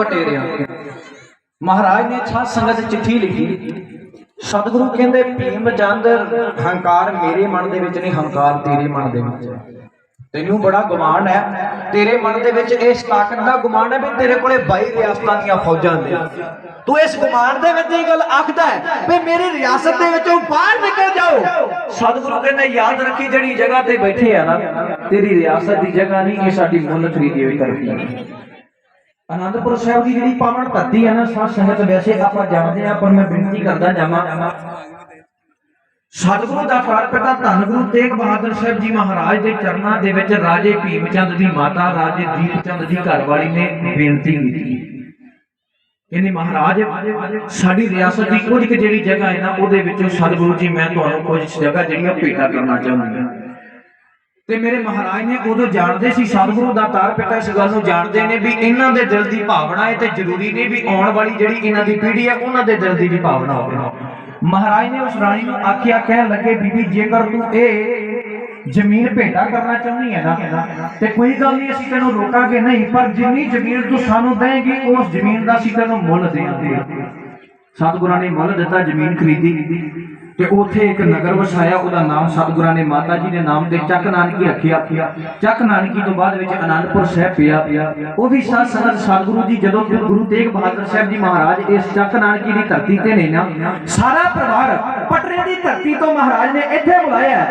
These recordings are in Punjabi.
ਉਤਰ ਮਹਾਰਾਜ ਨੇ ਸਾਧ ਸੰਗਤ ਚਿੱਠੀ ਲਿਖੀ। ਸਤਿਗੁਰੂ ਕਹਿੰਦੇ, ਭੀਮ ਚੰਦ, ਹੰਕਾਰ ਮੇਰੇ ਮਨ ਦੇ ਵਿੱਚ ਨਹੀਂ, ਹੰਕਾਰ ਤੇਰੇ ਮਨ ਦੇ ਵਿੱਚ ਹੈ। ਤੈਨੂੰ ਬੜਾ ਗੁਮਾਨ ਹੈ। ਤੇਰੇ ਮਨ ਦੇ ਵਿੱਚ ਇਸ ਤਾਕਤ ਦਾ ਗੁਮਾਨ ਹੈ ਵੀ ਤੇਰੇ ਕੋਲੇ 22 ਰਿਆਸਤਾਂ ਦੀਆਂ ਫੌਜਾਂ ਨੇ। ਤੂੰ ਇਸ ਗੁਮਾਨ ਦੇ ਵਿੱਚ ਇਹ ਗੱਲ ਆਖਦਾ ਹੈ ਵੀ ਮੇਰੀ ਰਿਆਸਤ ਦੇ ਵਿੱਚੋਂ ਬਾਹਰ ਨਿਕਲ ਜਾਓ। ਸਤਿਗੁਰੂ ਕਹਿੰਦੇ, ਯਾਦ ਰੱਖੀ ਜਿਹੜੀ ਜਗ੍ਹਾ ਤੇ ਬੈਠੇ ਆ ਨਾ, ਤੇਰੀ ਰਿਆਸਤ ਦੀ ਜਗ੍ਹਾ ਨਹੀਂ, ਇਹ ਸਾਡੀ ਮੁੱਲ ਖਰੀਦੀ ਹੋਈ ਧਰਤੀ ਹੈ। ਅਨੰਦਪੁਰ ਸਾਹਿਬ ਦੀ ਜਿਹੜੀ ਪਾਵਨ ਧਰਤੀ ਹੈ ਨਾ ਸਾਧ ਸੰਗਤ ਵੈਸੇ ਆਪਾਂ ਜਾਣਦੇ ਆ ਪਰ ਮੈਂ ਬੇਨਤੀ ਕਰਦਾ ਜਾਵਾਂ। ਸਤਿਗੁਰੂ ਦਾ ਪ੍ਰਗਟਾ ਧੰਨ ਗੁਰੂ ਤੇਗ ਬਹਾਦਰ ਸਾਹਿਬ ਜੀ ਮਹਾਰਾਜ ਦੇ ਚਰਨਾਂ ਦੇ ਵਿੱਚ ਰਾਜੇ ਭੀਮ ਚੰਦ ਦੀ ਮਾਤਾ, ਰਾਜੇ ਦੀਪ ਚੰਦ ਦੀ ਘਰਵਾਲੀ ਨੇ ਬੇਨਤੀ ਕੀਤੀ। ਕਹਿੰਦੇ, ਮਹਾਰਾਜ, ਸਾਡੀ ਰਿਆਸਤ ਦੀ ਕੁਝ ਕੁ ਜਿਹੜੀ ਜਗ੍ਹਾ ਹੈ ਨਾ, ਉਹਦੇ ਵਿੱਚੋਂ ਸਤਿਗੁਰੂ ਜੀ, ਮੈਂ ਤੁਹਾਨੂੰ ਕੁਝ ਜਗ੍ਹਾ ਜਿਹੜੀਆਂ ਭੇਟਾ ਕਰਨਾ ਚਾਹੁੰਦੀ ਹਾਂ। ਤੇ ਮੇਰੇ ਮਹਾਰਾਜ ਨੇ ਉਦੋਂ ਜਾਣਦੇ ਸੀ, ਸਤਿਗੁਰੂ ਦਾ ਤਾਰ ਪਿਤਾ ਇਸ ਗੱਲ ਨੂੰ ਜਾਣਦੇ ਨੇ ਵੀ ਇਹਨਾਂ ਦੇ ਦਿਲ ਦੀ ਭਾਵਨਾ ਹੈ ਤੇ ਜ਼ਰੂਰੀ ਨਹੀਂ ਵੀ ਆਉਣ ਵਾਲੀ ਜਿਹੜੀ ਇਹਨਾਂ ਦੀ ਪੀੜ੍ਹੀ ਹੈ, ਉਹਨਾਂ ਦੇ ਦਿਲ ਦੀ ਵੀ ਭਾਵਨਾ ਹੋਵੇ। ਮਹਾਰਾਜ ਨੇ ਉਸ ਰਾਣੀ ਨੂੰ ਆਖਿਆ, ਕਹਿਣ ਲੱਗੇ, ਬੀਬੀ, ਜੇਕਰ ਤੂੰ ਇਹ ਜ਼ਮੀਨ ਭੇਟਾ ਕਰਨਾ ਚਾਹੁੰਦੀ ਹੈ ਨਾ, ਤੇ ਕੋਈ ਗੱਲ ਨਹੀਂ, ਅਸੀਂ ਤੈਨੂੰ ਰੋਕਾਂਗੇ ਨਹੀਂ, ਪਰ ਜਿੰਨੀ ਜ਼ਮੀਨ ਤੂੰ ਸਾਨੂੰ ਦੇਂਗੀ, ਉਸ ਜ਼ਮੀਨ ਦਾ ਅਸੀਂ ਤੈਨੂੰ ਮੁੱਲ ਦੇਵਾਂਗੇ ਸਤਿਗੁਰਾਂ ਨੇ ਮੁੱਲ ਦਿੱਤਾ, ਜ਼ਮੀਨ ਖਰੀਦੀ। ਤੇ ਉੱਥੇ ਇੱਕ ਨਗਰ ਵਸਾਇਆ, ਉਹਦਾ ਨਾਮ ਸਤਿਗੁਰਾਂ ਨੇ ਮਾਤਾ ਜੀ ਦੇ ਨਾਮ ਤੇ ਚੱਕ ਨਾਨਕੀ ਰੱਖਿਆ। ਚੱਕ ਨਾਨਕੀ ਤੋਂ ਬਾਅਦ ਵਿੱਚ ਅਨੰਦਪੁਰ ਸਾਹਿਬ ਪਿਆ। ਉਹ ਵੀ ਸਾਧ ਸੰਗਤ ਸਤਿਗੁਰੂ ਜੀ, ਜਦੋਂ ਗੁਰੂ ਤੇਗ ਬਹਾਦਰ ਸਾਹਿਬ ਜੀ ਮਹਾਰਾਜ ਇਸ ਚੱਕ ਨਾਨਕੀ ਦੀ ਧਰਤੀ ਤੇ ਨੇ ਨਾ, ਸਾਰਾ ਪਰਿਵਾਰ ਪਟਰੇ ਦੀ ਧਰਤੀ ਤੋਂ ਮਹਾਰਾਜ ਨੇ ਇੱਥੇ ਬੁਲਾਇਆ।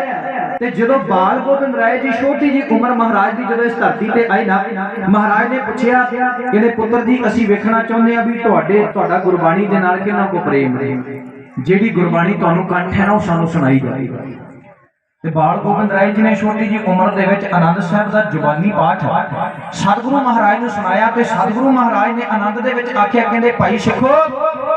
ਤੇ ਜਦੋਂ ਬਾਲ ਗੋਬਿੰਦ ਰਾਏ ਜੀ, ਛੋਟੀ ਜੀ ਉਮਰ ਮਹਾਰਾਜ ਦੀ ਜਦੋਂ ਇਸ ਧਰਤੀ ਤੇ ਆਏ ਨਾ, ਮਹਾਰਾਜ ਨੇ ਪੁੱਛਿਆ ਕਹਿੰਦੇ ਪੁੱਤਰ ਜੀ, ਅਸੀਂ ਵੇਖਣਾ ਚਾਹੁੰਦੇ ਆ ਵੀ ਤੁਹਾਡੇ, ਤੁਹਾਡਾ ਗੁਰਬਾਣੀ ਦੇ ਨਾਲ ਕਿੰਨਾ ਕੋ ਪ੍ਰੇਮ ਹੈ? ਜਿਹੜੀ ਗੁਰਬਾਣੀ ਤੁਹਾਨੂੰ ਕੰਠ ਹੈ ਨਾ, ਉਹ ਸਾਨੂੰ ਸੁਣਾਈ ਜਾਏ ਤੇ ਬਾਲ ਗੋਬਿੰਦ ਰਾਏ ਜੀ ਨੇ ਛੋਟੀ ਜੀ ਉਮਰ ਦੇ ਵਿੱਚ ਆਨੰਦ ਸਾਹਿਬ ਦਾ ਜ਼ੁਬਾਨੀ ਪਾਠ ਸਤਿਗੁਰੂ ਮਹਾਰਾਜ ਨੂੰ ਸੁਣਾਇਆ ਤੇ ਸਤਿਗੁਰੂ ਮਹਾਰਾਜ ਨੇ ਆਨੰਦ ਦੇ ਵਿੱਚ ਆਖਿਆ, ਕਹਿੰਦੇ, ਭਾਈ ਸਿੱਖੋ,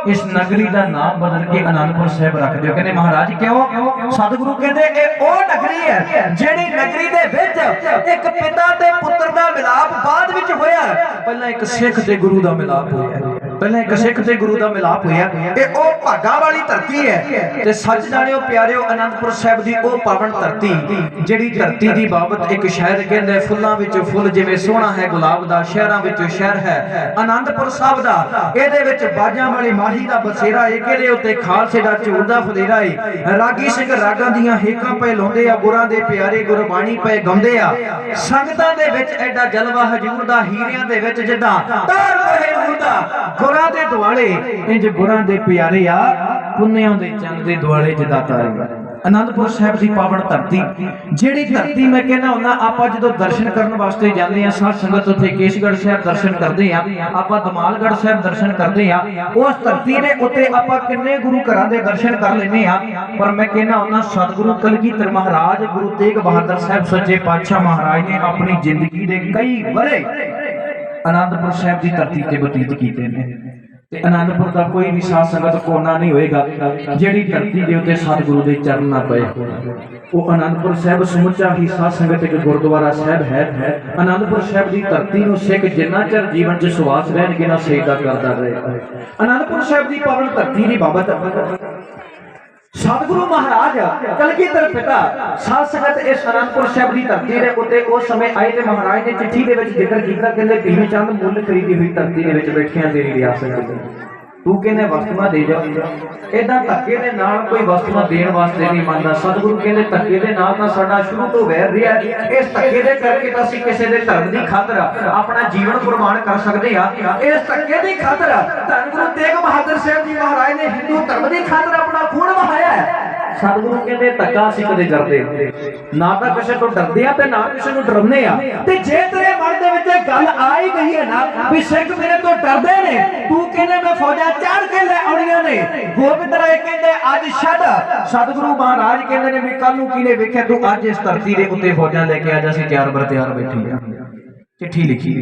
ਇਸ ਨਗਰੀ ਦਾ ਨਾਮ ਬਦਲ ਕੇ ਆਨੰਦਪੁਰ ਸਾਹਿਬ ਰੱਖ ਦਿਓ। ਕਹਿੰਦੇ, ਮਹਾਰਾਜ, ਕਿਉਂ? ਸਤਿਗੁਰੂ ਕਹਿੰਦੇ, ਇਹ ਉਹ ਨਗਰੀ ਹੈ ਜਿਹੜੀ ਨਗਰੀ ਦੇ ਵਿੱਚ ਇੱਕ ਪਿਤਾ ਤੇ ਪੁੱਤਰ ਦਾ ਮਿਲਾਪ ਬਾਅਦ ਵਿੱਚ ਹੋਇਆ। ਪਹਿਲਾਂ ਇੱਕ ਸਿੱਖ ਤੇ ਗੁਰੂ ਦਾ ਮਿਲਾਪ ਹੋਇਆ। ਪਹਿਲਾਂ ਇੱਕ ਸਿੱਖ ਤੇ ਗੁਰੂ ਦਾ ਮਿਲਾਪ ਹੋਇਆ ਇਹ ਉਹ ਭਾਗਾਂ ਵਾਲੀ ਧਰਤੀ ਹੈ ਤੇ ਸੱਚ ਜਾਣਿਓ ਪਿਆਰਿਓ ਅਨੰਦਪੁਰ ਸਾਹਿਬ ਦੀ ਉਹ ਪਾਵਨ ਧਰਤੀ, ਜਿਹੜੀ ਧਰਤੀ ਦੀ ਬਾਬਤ ਇੱਕ ਸ਼ਾਇਰ ਕਹਿੰਦਾ ਫੁੱਲਾਂ ਵਿੱਚ ਫੁੱਲ ਜਿਵੇਂ ਸੋਹਣਾ ਹੈ, ਗੁਲਾਬ ਦਾ, ਸ਼ਹਿਰਾਂ ਵਿੱਚ ਸ਼ਹਿਰ ਹੈ, ਅਨੰਦਪੁਰ ਸਾਹਿਬ ਦਾ। ਇਹਦੇ ਵਿੱਚ ਬਾਜਾਂ ਵਾਲੀ ਮਾਹੀ ਦਾ ਬਸੇਰਾ ਏ, ਕਿਹਦੇ ਉੱਤੇ ਖਾਲਸੇ ਦਾ ਝੂਰ ਦਾ ਫਦੇਰਾ ਏ। ਰਾਗੀ ਸਿੰਘ ਰਾਗਾਂ ਦੀਆਂ ਹੇਕਾਂ ਪਏ ਲਾਉਂਦੇ ਆ, ਗੁਰਾਂ ਦੇ ਪਿਆਰੇ ਗੁਰਬਾਣੀ ਪਏ ਗਾਉਂਦੇ ਆ। ਸੰਗਤਾਂ ਦੇ ਵਿੱਚ ਐਡਾ ਜਲਵਾ ਹਜੂਰ ਦਾ ਹੀਰਿਆਂ ਦੇ ਵਿੱਚ ਜਿੱਦਾਂ ਤਾਰ ਰਹੇ ਗੁਰਾਂ ਦੇ ਦੁਆਲੇ, ਇੰਜ ਗੁਰਾਂ ਦੇ ਪਿਆਰੇ ਆ, ਪੁੰਨਿਆਂ ਦੇ ਚੰਨ ਦੇ ਦੁਆਲੇ ਜਿੱਦਾਂ ਤਾਰੇ ਅਨੰਦਪੁਰ ਸਾਹਿਬ ਦੀ ਪਾਵਨ ਧਰਤੀ, ਜਿਹੜੀ ਧਰਤੀ ਮੈਂ ਕਹਿੰਦਾ ਹੁੰਦਾ, ਆਪਾਂ ਜਦੋਂ ਦਰਸ਼ਨ ਕਰਨ ਵਾਸਤੇ ਜਾਂਦੇ ਆ ਸਾਧ ਸੰਗਤ ਉੱਥੇ ਕੇਸ਼ਗੜ੍ਹ ਸਾਹਿਬ ਦਰਸ਼ਨ ਕਰਦੇ ਆ ਆਪਾਂ ਦਮਾਲਗੜ੍ਹ ਸਾਹਿਬ ਦਰਸ਼ਨ ਕਰਦੇ ਆ ਉਸ ਧਰਤੀ ਦੇ ਉੱਤੇ ਆਪਾਂ ਕਿੰਨੇ ਗੁਰੂ ਘਰਾਂ ਦੇ ਦਰਸ਼ਨ ਕਰ ਲੈਨੇ ਆ ਪਰ ਮੈਂ ਕਹਿੰਦਾ ਹੁੰਦਾ, ਸਤਿਗੁਰੂ ਕਲਗੀਧਰ ਮਹਾਰਾਜ, ਗੁਰੂ ਤੇਗ ਬਹਾਦਰ ਸਾਹਿਬ ਸੱਚੇ ਪਾਤਸ਼ਾਹ ਮਹਾਰਾਜ ਨੇ ਆਪਣੀ ਜ਼ਿੰਦਗੀ ਦੇ ਕਈ ਵਰੇ ਅਨੰਦਪੁਰ ਸਾਹਿਬ ਦੀ ਧਰਤੀ ਤੇ ਬਤੀਤ ਕੀਤੇ ਨੇ। ਤੇ ਅਨੰਦਪੁਰ ਦਾ ਕੋਈ ਵੀ ਸਾਧ ਸੰਗਤ ਕੋਨਾ ਨਹੀਂ ਹੋਏਗਾ, ਜਿਹੜੀ ਧਰਤੀ ਦੇ ਉੱਤੇ ਸਤਿਗੁਰੂ ਦੇ ਚਰਨ ਨਾ ਪਏ ਉਹ ਅਨੰਦਪੁਰ ਸਾਹਿਬ ਸਮੁੱਚਾ ਹੀ ਸਾਧ ਸੰਗਤ ਇੱਕ ਗੁਰਦੁਆਰਾ ਸਾਹਿਬ ਹੈ। ਅਨੰਦਪੁਰ ਸਾਹਿਬ ਦੀ ਧਰਤੀ ਨੂੰ ਸਿੱਖ ਜਿੰਨਾ ਚਿਰ ਜੀਵਨ 'ਚ ਸੁਆਸ ਰਹਿਣਗੇ, ਨਾ ਸੇਵਾ ਕਰਦਾ ਰਹੇ। ਅਨੰਦਪੁਰ ਸਾਹਿਬ ਦੀ ਪਾਵਨ ਧਰਤੀ ਦੀ ਬਾਬਤ ਸਤਿਗੁਰੂ ਮਹਾਰਾਜ, ਕਲਗੀਧਰ ਪਿਤਾ ਸਾਧ ਸੰਗਤ ਇਸ ਅਨੰਦਪੁਰ ਸਾਹਿਬ ਦੀ ਧਰਤੀ ਦੇ ਉੱਤੇ ਉਸ ਸਮੇਂ ਆਏ ਤੇ ਮਹਾਰਾਜ ਨੇ ਚਿੱਠੀ ਦੇ ਵਿੱਚ ਜ਼ਿਕਰ ਕੀਤਾ, ਕਹਿੰਦੇ, ਭੀਮ ਚੰਦ ਮੁੱਲ ਖਰੀਦੀ ਹੋਈ ਧਰਤੀ ਦੇ ਵਿੱਚ ਬੈਠਿਆਂ ਤੇਰੀ ਰਿਆਸਤ ਤੂੰ ਕਹਿੰਦੇ ਵਸਤੂਆਂ ਦੇ ਜਾ। ਇਦਾਂ ਧੱਕੇ ਦੇ ਨਾਲ ਕੋਈ ਵਸਤੂਆਂ ਦੇਣ ਵਾਸਤੇ ਨਹੀਂ ਮੰਨਦਾ। ਸਤਿਗੁਰੂ ਕਹਿੰਦੇ ਧੱਕੇ ਦੇ ਨਾਲ ਤਾਂ ਸਾਡਾ ਸ਼ੁਰੂ ਤੋਂ ਵੈਰ ਰਿਹਾ ਇਸ ਧੱਕੇ ਦੇ ਕਰਕੇ ਤਾਂ ਅਸੀਂ ਕਿਸੇ ਦੇ ਧਰਮ ਦੀ ਖਾਤਰ ਆਪਣਾ ਜੀਵਨ ਕੁਰਬਾਨ ਕਰ ਸਕਦੇ ਆ ਇਸ ਧੱਕੇ ਦੀ ਖਾਤਰ ਧੰਨ ਗੁਰੂ ਤੇਗ ਬਹਾਦਰ ਸਾਹਿਬ ਜੀ ਮਹਾਰਾਜ ਨੇ ਹਿੰਦੂ ਧਰਮ ਦੀ ਖਾਤਰ ਆਪਣਾ ਖੂਨ ਵਹਾਇਆ ਹੈ। ਸਤਿਗੁਰੂ ਕਹਿੰਦੇ ਧੱਕਾ ਅਸੀਂ ਕਦੇ ਕਰਦੇ ਨਾ ਤਾਂ ਕਿਸੇ ਤੋਂ ਡਰਦੇ ਆ ਤੇ ਨਾ ਕਿਸੇ ਨੂੰ ਡਰਾਉਂਦੇ ਆ। ਤੇ ਜੇ ਤੇਰੇ ਮਨ ਦੇ ਵਿੱਚ ਗੱਲ ਆ ਹੀ ਗਈ ਹੈ ਨਾ ਵੀ ਸਿੱਖ ਮੇਰੇ ਤੋਂ ਡਰਦੇ ਨੇ, ਤੂੰ ਕਹਿੰਦੇ ਮੈਂ ਫੌਜਾਂ ਚੜ ਕੇ ਲੈ ਆਉਣੀਆਂ ਨੇ। ਗੋਬਿੰਦ ਰਾਏ ਕਹਿੰਦੇ, ਅੱਜ ਛੱਡ। ਸਤਿਗੁਰੂ ਮਹਾਰਾਜ ਕਹਿੰਦੇ ਨੇ ਵੀ ਕੱਲ ਨੂੰ ਕਿਨੇ ਵੇਖਿਆ? ਤੂੰ ਅੱਜ ਇਸ ਧਰਤੀ ਦੇ ਉੱਤੇ ਫੌਜਾਂ ਲੈ ਕੇ ਆ ਜਾ, ਅਸੀਂ ਤਿਆਰ ਬਰ ਤਿਆਰ ਬੈਠੀ ਆ ਚਿੱਠੀ ਲਿਖੀ।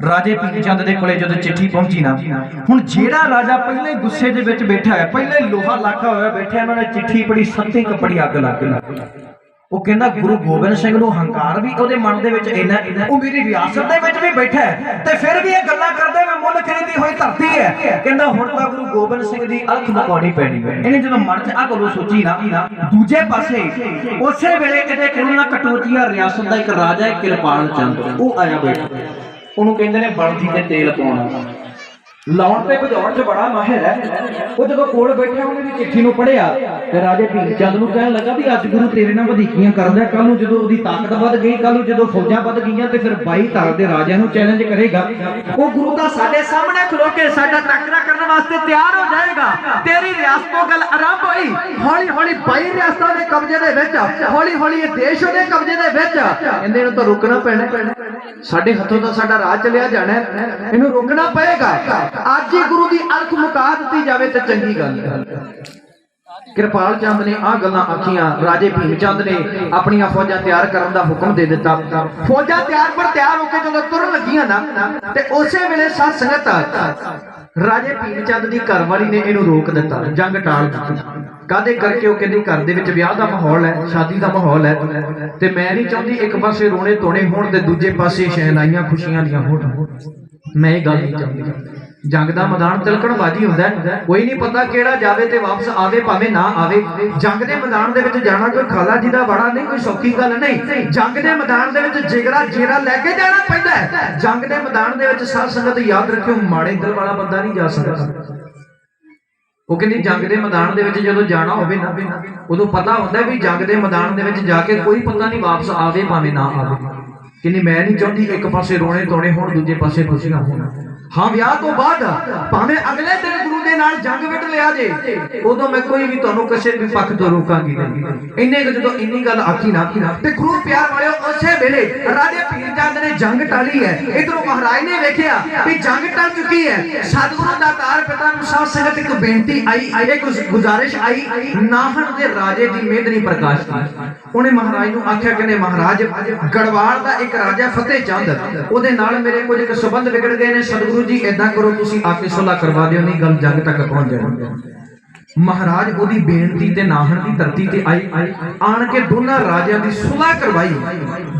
ਰਾਜੇ ਭੀਮ ਚੰਦ ਦੇ ਕੋਲੇ ਜਦੋਂ ਚਿੱਠੀ ਪਹੁੰਚੀ ਨਾ, ਹੁਣ ਜਿਹੜਾ ਰਾਜਾ ਪਹਿਲੇ ਗੁੱਸੇ ਦੇ ਵਿੱਚ ਬੈਠਾ ਹੈ ਪਹਿਲੇ ਲੋਹਾ ਲਾਖਾ ਹੋਇਆ ਬੈਠਿਆ ਉਹਨਾਂ ਨੇ ਚਿੱਠੀ ਪੜੀ ਸੱਤੇ ਕੱਪੜੀ ਅੱਗ ਲੱਗ ਗਈ। ਉਹ ਕਹਿੰਦਾ, ਗੁਰੂ ਗੋਬਿੰਦ ਸਿੰਘ ਨੂੰ ਹੰਕਾਰ ਵੀ ਉਹਦੇ ਮਨ ਦੇ ਵਿੱਚ ਇੰਨਾ ਉਹ ਮੇਰੀ ਰਿਆਸਤ ਦੇ ਵਿੱਚ ਵੀ ਬੈਠਾ ਹੈ ਤੇ ਫਿਰ ਵੀ ਇਹ ਗੱਲਾਂ ਕਰਦਾ ਮੈਂ ਮੁੱਲ ਖਰੀਦੀ ਹੋਈ ਧਰਤੀ ਹੈ। ਕਹਿੰਦਾ, ਹੁਣ ਤਾਂ ਗੁਰੂ ਗੋਬਿੰਦ ਸਿੰਘ ਦੀ ਅੱਖ ਮੁਕਾਉਣੀ ਪੈਣੀ ਹੈ। ਇਹਨੇ ਜਦੋਂ ਮਨ 'ਚ ਆ ਗੱਲ ਸੋਚੀ ਨਾ, ਦੂਜੇ ਪਾਸੇ ਉਸੇ ਵੇਲੇ ਇਹਦੇ ਕੋਲ ਨਾ ਕਟੋਚੀਆ ਰਿਆਸਤ ਦਾ ਇੱਕ ਰਾਜਾ ਹੈ ਕਿਰਪਾਲ ਚੰਦ, ਉਹ ਆਇਆ ਬੈਠਾ। ਉਹਨੂੰ ਕਹਿੰਦੇ ਨੇ ਬਣਦੀ ਤੇ ਤੇਲ ਪਾਉਣਾ। ਲਾਉਣ ਤੇ ਵਜਾਉਣ 'ਚ ਬੜਾ ਮਾਹਿਰ ਹੈ। ਉਹ ਜਦੋਂ ਕੋਲ ਬੈਠਾ ਉਹਨੇ ਵੀ ਚਿੱਠੀ ਨੂੰ ਪੜਿਆ ਤੇ ਰਾਜੇ ਭੀਮ ਚੰਦ ਨੂੰ ਕਹਿਣ ਲੱਗਾ ਵੀ ਅੱਜ ਗੁਰੂ ਤੇਰੇ ਨਾਲ ਵਧੀਕੀਆਂ ਕਰਦਾ ਕੱਲ ਨੂੰ ਜਦੋਂ ਉਹਦੀ ਤਾਕਤ ਵੱਧ ਗਈ ਕੱਲ ਨੂੰ ਜਦੋਂ ਫੌਜਾਂ ਵੱਧ ਗਈਆਂ ਤੇ ਫਿਰ 22 ਧਾਰ ਦੇ ਰਾਜਿਆਂ ਨੂੰ ਚੈਲੰਜ ਕਰੇਗਾ। ਉਹ ਗੁਰੂ ਦਾ ਸਾਡੇ ਸਾਹਮਣੇ ਖਲੋ ਕੇ ਸਾਡਾ ਟੱਕਰਾ ਕਰਨ ਵਾਸਤੇ ਤਿਆਰ ਹੋ ਜਾਏਗਾ। ਤੇਰੀ ਰਿਆਸਤੋਂ ਗੱਲ ਆਰੰਭ ਹੋਈ। ਹੌਲੀ ਹੌਲੀ 22 ਰਿਆਸਤਾਂ ਦੇ ਕਬਜ਼ੇ ਦੇ ਵਿੱਚ ਹੌਲੀ ਹੌਲੀ ਇਹ ਦੇਸ਼ ਉਹਦੇ ਕਬਜ਼ੇ ਦੇ ਵਿੱਚ ਇਹਦੇ ਨੂੰ ਤਾਂ ਰੁਕਣਾ ਪੈਣਾ। ਸਾਡੇ ਹੱਥੋਂ ਤਾਂ ਸਾਡਾ ਰਾਜ ਚਲਿਆ ਜਾਣਾ। ਇਹਨੂੰ ਰੋਕਣਾ ਪਏਗਾ। ਅੱਜ ਹੀ ਗੁਰੂ ਦੀ ਅਲਖ ਮੁਕਾ ਦਿੱਤੀ ਜਾਵੇ ਤੇ ਚੰਗੀ ਗੱਲ ਹੈ। ਕਿਰਪਾਲ ਚੰਦ ਨੇ ਆ ਗੱਲਾਂ ਆਖੀਆਂ, ਰਾਜੇ ਭੀਮ ਚੰਦ ਨੇ ਆਪਣੀਆਂ ਫੌਜਾਂ ਤਿਆਰ ਕਰਨ ਦਾ ਹੁਕਮ ਦੇ ਦਿੱਤਾ। ਫੌਜਾਂ ਤਿਆਰ ਪਰ ਤਿਆਰ ਹੋ ਕੇ ਜਦੋਂ ਤੁਰਨ ਲੱਗੀਆਂ ਨਾ, ਤੇ ਉਸੇ ਵੇਲੇ ਸਾਧ ਸੰਗਤ ਰਾਜੇ ਭੀਮ ਚੰਦ ਦੀ ਘਰਵਾਲੀ ਨੇ ਇਹਨੂੰ ਰੋਕ ਦਿੱਤਾ, ਜੰਗ ਟਾਲ ਦਿੱਤੀ। ਕਾਦੇ ਕਰਕੇ? ਉਹ ਕਹਿੰਦੀ, ਘਰ ਦੇ ਵਿੱਚ ਵਿਆਹ ਦਾ ਮਾਹੌਲ ਹੈ, ਸ਼ਾਦੀ ਦਾ ਮਾਹੌਲ ਹੈ। ਤੇ ਮੈਂ ਨਹੀਂ ਚਾਹੁੰਦੀ ਇੱਕ ਪਾਸੇ ਰੋਣੇ ਧੋਣੇ ਹੋਣ ਤੇ ਦੂਜੇ ਪਾਸੇ ਸ਼ਹਿਨਾਈਆਂ ਖੁਸ਼ੀਆਂ ਦੀਆਂ ਹੋਣ। ਮੈਂ ਇਹ ਗੱਲ ਨਹੀਂ ਚਾਹੁੰਦੀ। ਜੰਗ ਦਾ ਮੈਦਾਨ ਤਿਲਕਣ ਬਾਜੀ ਹੁੰਦਾ ਕੋਈ ਨਹੀਂ ਪਤਾ ਕਿਹੜਾ ਜਾਵੇ ਤੇ ਵਾਪਸ ਆਵੇ, ਭਾਵੇਂ ਨਾ ਆਵੇ। ਜੰਗ ਦੇ ਮੈਦਾਨ ਦੇ ਵਿੱਚ ਜਾਣਾ ਕੋਈ ਖਾਲਾ ਜੀ ਦਾ ਬੜਾ ਨਹੀਂ, ਕੋਈ ਸੌਖੀ ਗੱਲ ਨਹੀਂ। ਜੰਗ ਦੇ ਮੈਦਾਨ ਦੇ ਵਿੱਚ ਜਿਗਰਾ ਜੇਰਾ ਲੈ ਕੇ ਜਾਣਾ ਪੈਂਦਾ ਹੈ। ਜੰਗ ਦੇ ਮੈਦਾਨ ਦੇ ਵਿੱਚ ਸਾਧ ਸੰਗਤ ਯਾਦ ਰੱਖਿਓ, ਮਾੜੇ ਦਿਲ ਵਾਲਾ ਬੰਦਾ ਨਹੀਂ ਜਾ ਸਕਦਾ। ਉਹ ਕਹਿੰਦੀ ਜੰਗ ਦੇ ਮੈਦਾਨ ਦੇ ਵਿੱਚ ਜਦੋਂ ਜਾਣਾ ਹੋਵੇ ਨਾ, ਉਦੋਂ ਪਤਾ ਹੁੰਦਾ ਵੀ ਜੰਗ ਦੇ ਮੈਦਾਨ ਦੇ ਵਿੱਚ ਜਾ ਕੇ ਕੋਈ ਪਤਾ ਨਹੀਂ ਵਾਪਸ ਆਵੇ, ਭਾਵੇਂ ਨਾ ਆਵੇ। ਕਹਿੰਦੀ ਮੈਂ ਨਹੀਂ ਚਾਹੁੰਦੀ ਇੱਕ ਪਾਸੇ ਰੋਣੇ ਤੋਣੇ ਹੋਣ, ਦੂਜੇ ਪਾਸੇ ਖੁਸ਼ੀਆਂ ਹੋਣ। ਹਾਂ ਵਿਆਹ ਤੋਂ ਬਾਅਦ ਭਾਵੇਂ ਅਗਲੇ ਦਿਨ ਗੁਰੂ ਦੇ ਨਾਲ ਜੰਗ ਵਿੱਢ ਲਿਆ ਜੇ, ਉਦੋਂ ਮੈਂ ਕੋਈ ਵੀ ਤੁਹਾਨੂੰ ਕਿਸੇ ਵੀ ਪੱਖ ਤੋਂ ਰੋਕਾਂਗੀ ਨਹੀਂ। ਇੰਨੇ ਜਦੋਂ ਇੰਨੀ ਗੱਲ ਆਖੀ ਨਾ, ਤੇ ਗੁਰੂ ਪਿਆਰ ਵਾਲਿਓ ਉਸੇ ਵੇਲੇ ਰਾਜੇ ਪੀਰ ਚੰਦ ਨੇ ਜੰਗ ਟਾਲੀ ਹੈ। ਇਧਰੋਂ ਮਹਾਰਾਜ ਨੇ ਵੇਖਿਆ ਵੀ ਜੰਗ ਟਲ ਚੁੱਕੀ ਹੈ। ਸਤਿਗੁਰੂ ਦਾ ਤਾਰ ਪਿਤਾ ਨੂੰ ਸਾਧ ਸੰਗਤ ਇੱਕ ਬੇਨਤੀ ਆਈ ਇੱਕ ਗੁਜ਼ਾਰਿਸ਼ ਆਈ, ਨਾਹਣ ਦੇ ਰਾਜੇ ਦੀ ਮੇਦਨੀ ਪ੍ਰਕਾਸ਼ ਦੀ ਉਹਨੇ ਮਹਾਰਾਜ ਨੂੰ ਆਖਿਆ, ਕਹਿੰਦੇ, ਮਹਾਰਾਜ, ਗੜਵਾਲ ਦਾ ਇੱਕ ਰਾਜਾ ਫਤਿਹ ਚੰਦ, ਉਹਦੇ ਨਾਲ ਮੇਰੇ ਕੁਝ ਕੁ ਸੰਬੰਧ ਵਿਗੜ ਗਏ ਨੇ। ਸਤਿਗੁਰੂ ਜੀ, ਏਦਾਂ ਕਰੋ, ਤੁਸੀਂ ਆ ਕੇ ਸੁਲਾ ਕਰਵਾ ਦਿਓ, ਨਹੀਂ ਗੱਲ ਜੰਗ ਤੱਕ ਪਹੁੰਚ ਮਹਾਰਾਜ ਉਹਦੀ ਬੇਨਤੀ ਤੇ ਨਾਹਣ ਦੀ ਧਰਤੀ ਤੇ ਆਈ ਆਣ ਕੇ ਦੋਨਾਂ ਰਾਜਿਆਂ ਦੀ ਸੁਲਾਹ ਕਰਵਾਈ।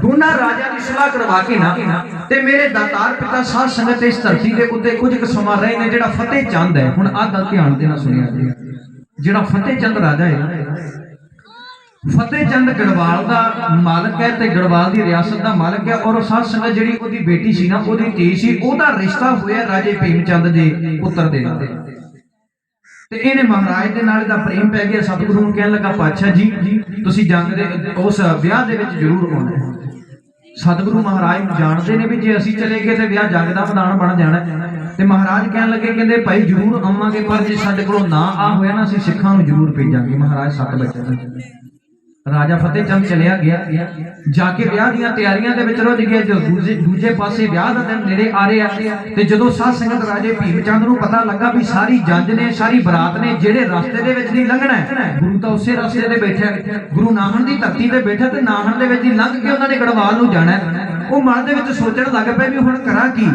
ਦੋਨਾਂ ਰਾਜਿਆਂ ਦੀ ਸੁਲਾਹ ਕਰਵਾ ਕੇ ਨਾ, ਤੇ ਮੇਰੇ ਦਾਤਾਰ ਪਿਤਾ ਸਾਧ ਸੰਗਤ ਇਸ ਧਰਤੀ ਦੇ ਉੱਤੇ ਕੁਝ ਕੁ ਸਮਾਂ ਰਹੇ ਨੇ, ਜਿਹੜਾ ਫਤਿਹ ਚੰਦ ਹੈ। ਹੁਣ ਆਹ ਗੱਲ ਧਿਆਨ ਦੇ ਸੁਣਿਆ ਜੀ। ਜਿਹੜਾ ਫਤਿਹ ਚੰਦ ਰਾਜਾ ਹੈ ਫਤਿਹ ਚੰਦ ਗੜਵਾਲ ਦਾ ਮਾਲਕ ਹੈ ਤੇ ਗੜਵਾਲ ਦੀ ਰਿਆਸਤ ਦਾ ਮਾਲਕ ਹੈ, ਔਰ ਉਹ ਸਾਧ ਸੰਗਤ ਜਿਹੜੀ ਉਹਦੀ ਬੇਟੀ ਸੀ ਨਾ, ਉਹਦੀ ਧੀ ਸੀ, ਉਹਦਾ ਰਿਸ਼ਤਾ ਹੋਇਆ ਰਾਜੇ ਭੀਮ ਚੰਦ ਦੇ ਪੁੱਤਰ ਦੇ ਨਾਲ। ਤੇ ਇਹਨੇ ਮਹਾਰਾਜ ਦੇ ਨਾਲ ਇਹਦਾ ਪ੍ਰੇਮ ਪੈ ਗਿਆ, ਸਤਿਗੁਰੂ ਨੂੰ ਕਹਿਣ ਲੱਗਾ, ਪਾਤਸ਼ਾਹ ਜੀ, ਤੁਸੀਂ ਜੰਗ ਦੇ ਉਸ ਵਿਆਹ ਦੇ ਵਿੱਚ ਜ਼ਰੂਰ ਆਉਣਾ ਹੈ। ਸਤਿਗੁਰੂ ਮਹਾਰਾਜ ਨੂੰ ਜਾਣਦੇ ਨੇ ਵੀ ਜੇ ਅਸੀਂ ਚਲੇ ਗਏ ਤੇ ਵਿਆਹ ਜੰਗ ਦਾ ਮੈਦਾਨ ਬਣ ਜਾਣਾ ਹੈ। ਤੇ ਮਹਾਰਾਜ ਕਹਿਣ ਲੱਗੇ, ਕਹਿੰਦੇ, ਭਾਈ ਜ਼ਰੂਰ ਆਵਾਂਗੇ, ਪਰ ਜੇ ਸਾਡੇ ਕੋਲੋਂ ਨਾ ਆ ਹੋਇਆ ਨਾ, ਅਸੀਂ ਸਿੱਖਾਂ ਨੂੰ ਜ਼ਰੂਰ ਭੇਜਾਂਗੇ। ਮਹਾਰਾਜ ਸੱਤ ਬੱਚੇ ਰਾਜਾ ਫਤਿਹ ਚੰਦ ਚਲਿਆ ਗਿਆ। ਜਾ ਕੇ ਵਿਆਹ ਦੀਆਂ ਤਿਆਰੀਆਂ ਦੇ ਵਿੱਚ ਰੁੱਝ ਗਿਆ। ਜੋ ਦੂਜੇ ਪਾਸੇ ਵਿਆਹ ਦਾ ਦਿਨ ਨੇੜੇ ਆ ਰਿਹਾ। ਤੇ ਜਦੋਂ ਸਾਧ ਸੰਗਤ ਰਾਜੇ ਭੀਮ ਚੰਦ ਨੂੰ ਪਤਾ ਲੱਗਾ ਵੀ ਸਾਰੀ ਜੰਜ ਨੇ, ਸਾਰੀ ਬਰਾਤ ਨੇ ਜਿਹੜੇ ਰਸਤੇ ਦੇ ਵਿੱਚ ਦੀ ਲੰਘਣਾ ਗੁਰੂ ਤਾਂ ਉਸੇ ਰਸਤੇ ਤੇ ਬੈਠਾ ਗੁਰੂ ਨਾਨਕ ਦੀ ਧਰਤੀ ਤੇ ਬੈਠਾ ਤੇ ਨਾਨਕ ਦੇ ਵਿੱਚ ਦੀ ਲੰਘ ਕੇ ਉਹਨਾਂ ਨੇ ਗੜਵਾਲ ਨੂੰ ਜਾਣਾ ਉਹ ਮਨ ਦੇ ਵਿੱਚ ਸੋਚਣ ਲੱਗ ਪਿਆ ਵੀ ਹੁਣ ਕਰਾਂ ਕੀ?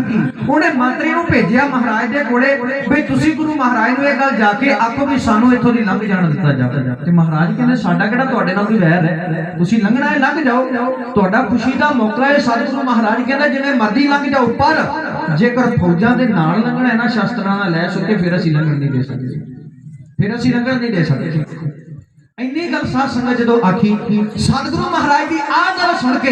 ਉਹਨੇ ਮੰਤਰੀ ਨੂੰ ਭੇਜਿਆ ਮਹਾਰਾਜ ਦੇ ਕੋਲੇ ਵੀ ਤੁਸੀਂ ਗੁਰੂ ਮਹਾਰਾਜ ਨੂੰ ਇਹ ਗੱਲ ਜਾ ਕੇ ਆਖੋ ਵੀ ਸਾਨੂੰ ਇੱਥੋਂ ਦੀ ਲੰਘ ਜਾਣ ਦਿੱਤਾ ਜਾਵੇ। ਤੇ ਮਹਾਰਾਜ ਕਹਿੰਦੇ, ਸਾਡਾ ਕਿਹੜਾ ਤੁਹਾਡੇ ਨਾਲ ਕੋਈ ਵੈਰ ਹੈ? ਤੁਸੀਂ ਲੰਘਣਾ ਹੈ, ਲੰਘ ਜਾਓ। ਤੁਹਾਡਾ ਖੁਸ਼ੀ ਦਾ ਮੌਕਾ ਹੈ ਸਤਿਗੁਰੂ ਮਹਾਰਾਜ ਕਹਿੰਦਾ, ਜਿਵੇਂ ਮਰਜ਼ੀ ਲੰਘ ਜਾਓ ਪਰ ਜੇਕਰ ਫੌਜਾਂ ਦੇ ਨਾਲ ਲੰਘਣਾ ਹੈ ਨਾ, ਸ਼ਸਤਰਾਂ ਨਾਲ ਲੈ ਸੁੱਕੇ ਫਿਰ ਅਸੀਂ ਲੰਘਣ ਨਹੀਂ ਦੇ ਸਕਦੇ। ਫਿਰ ਅਸੀਂ ਲੰਘਣ ਨਹੀਂ ਦੇ ਸਕਦੇ। ਇੰਨੀ ਗੱਲ ਸਾਧ ਸੰਗਤ ਜਦੋਂ ਆਖੀ, ਸਤਿਗੁਰੂ ਮਹਾਰਾਜ ਦੀ ਆਹ ਗੱਲ ਸੁਣ ਕੇ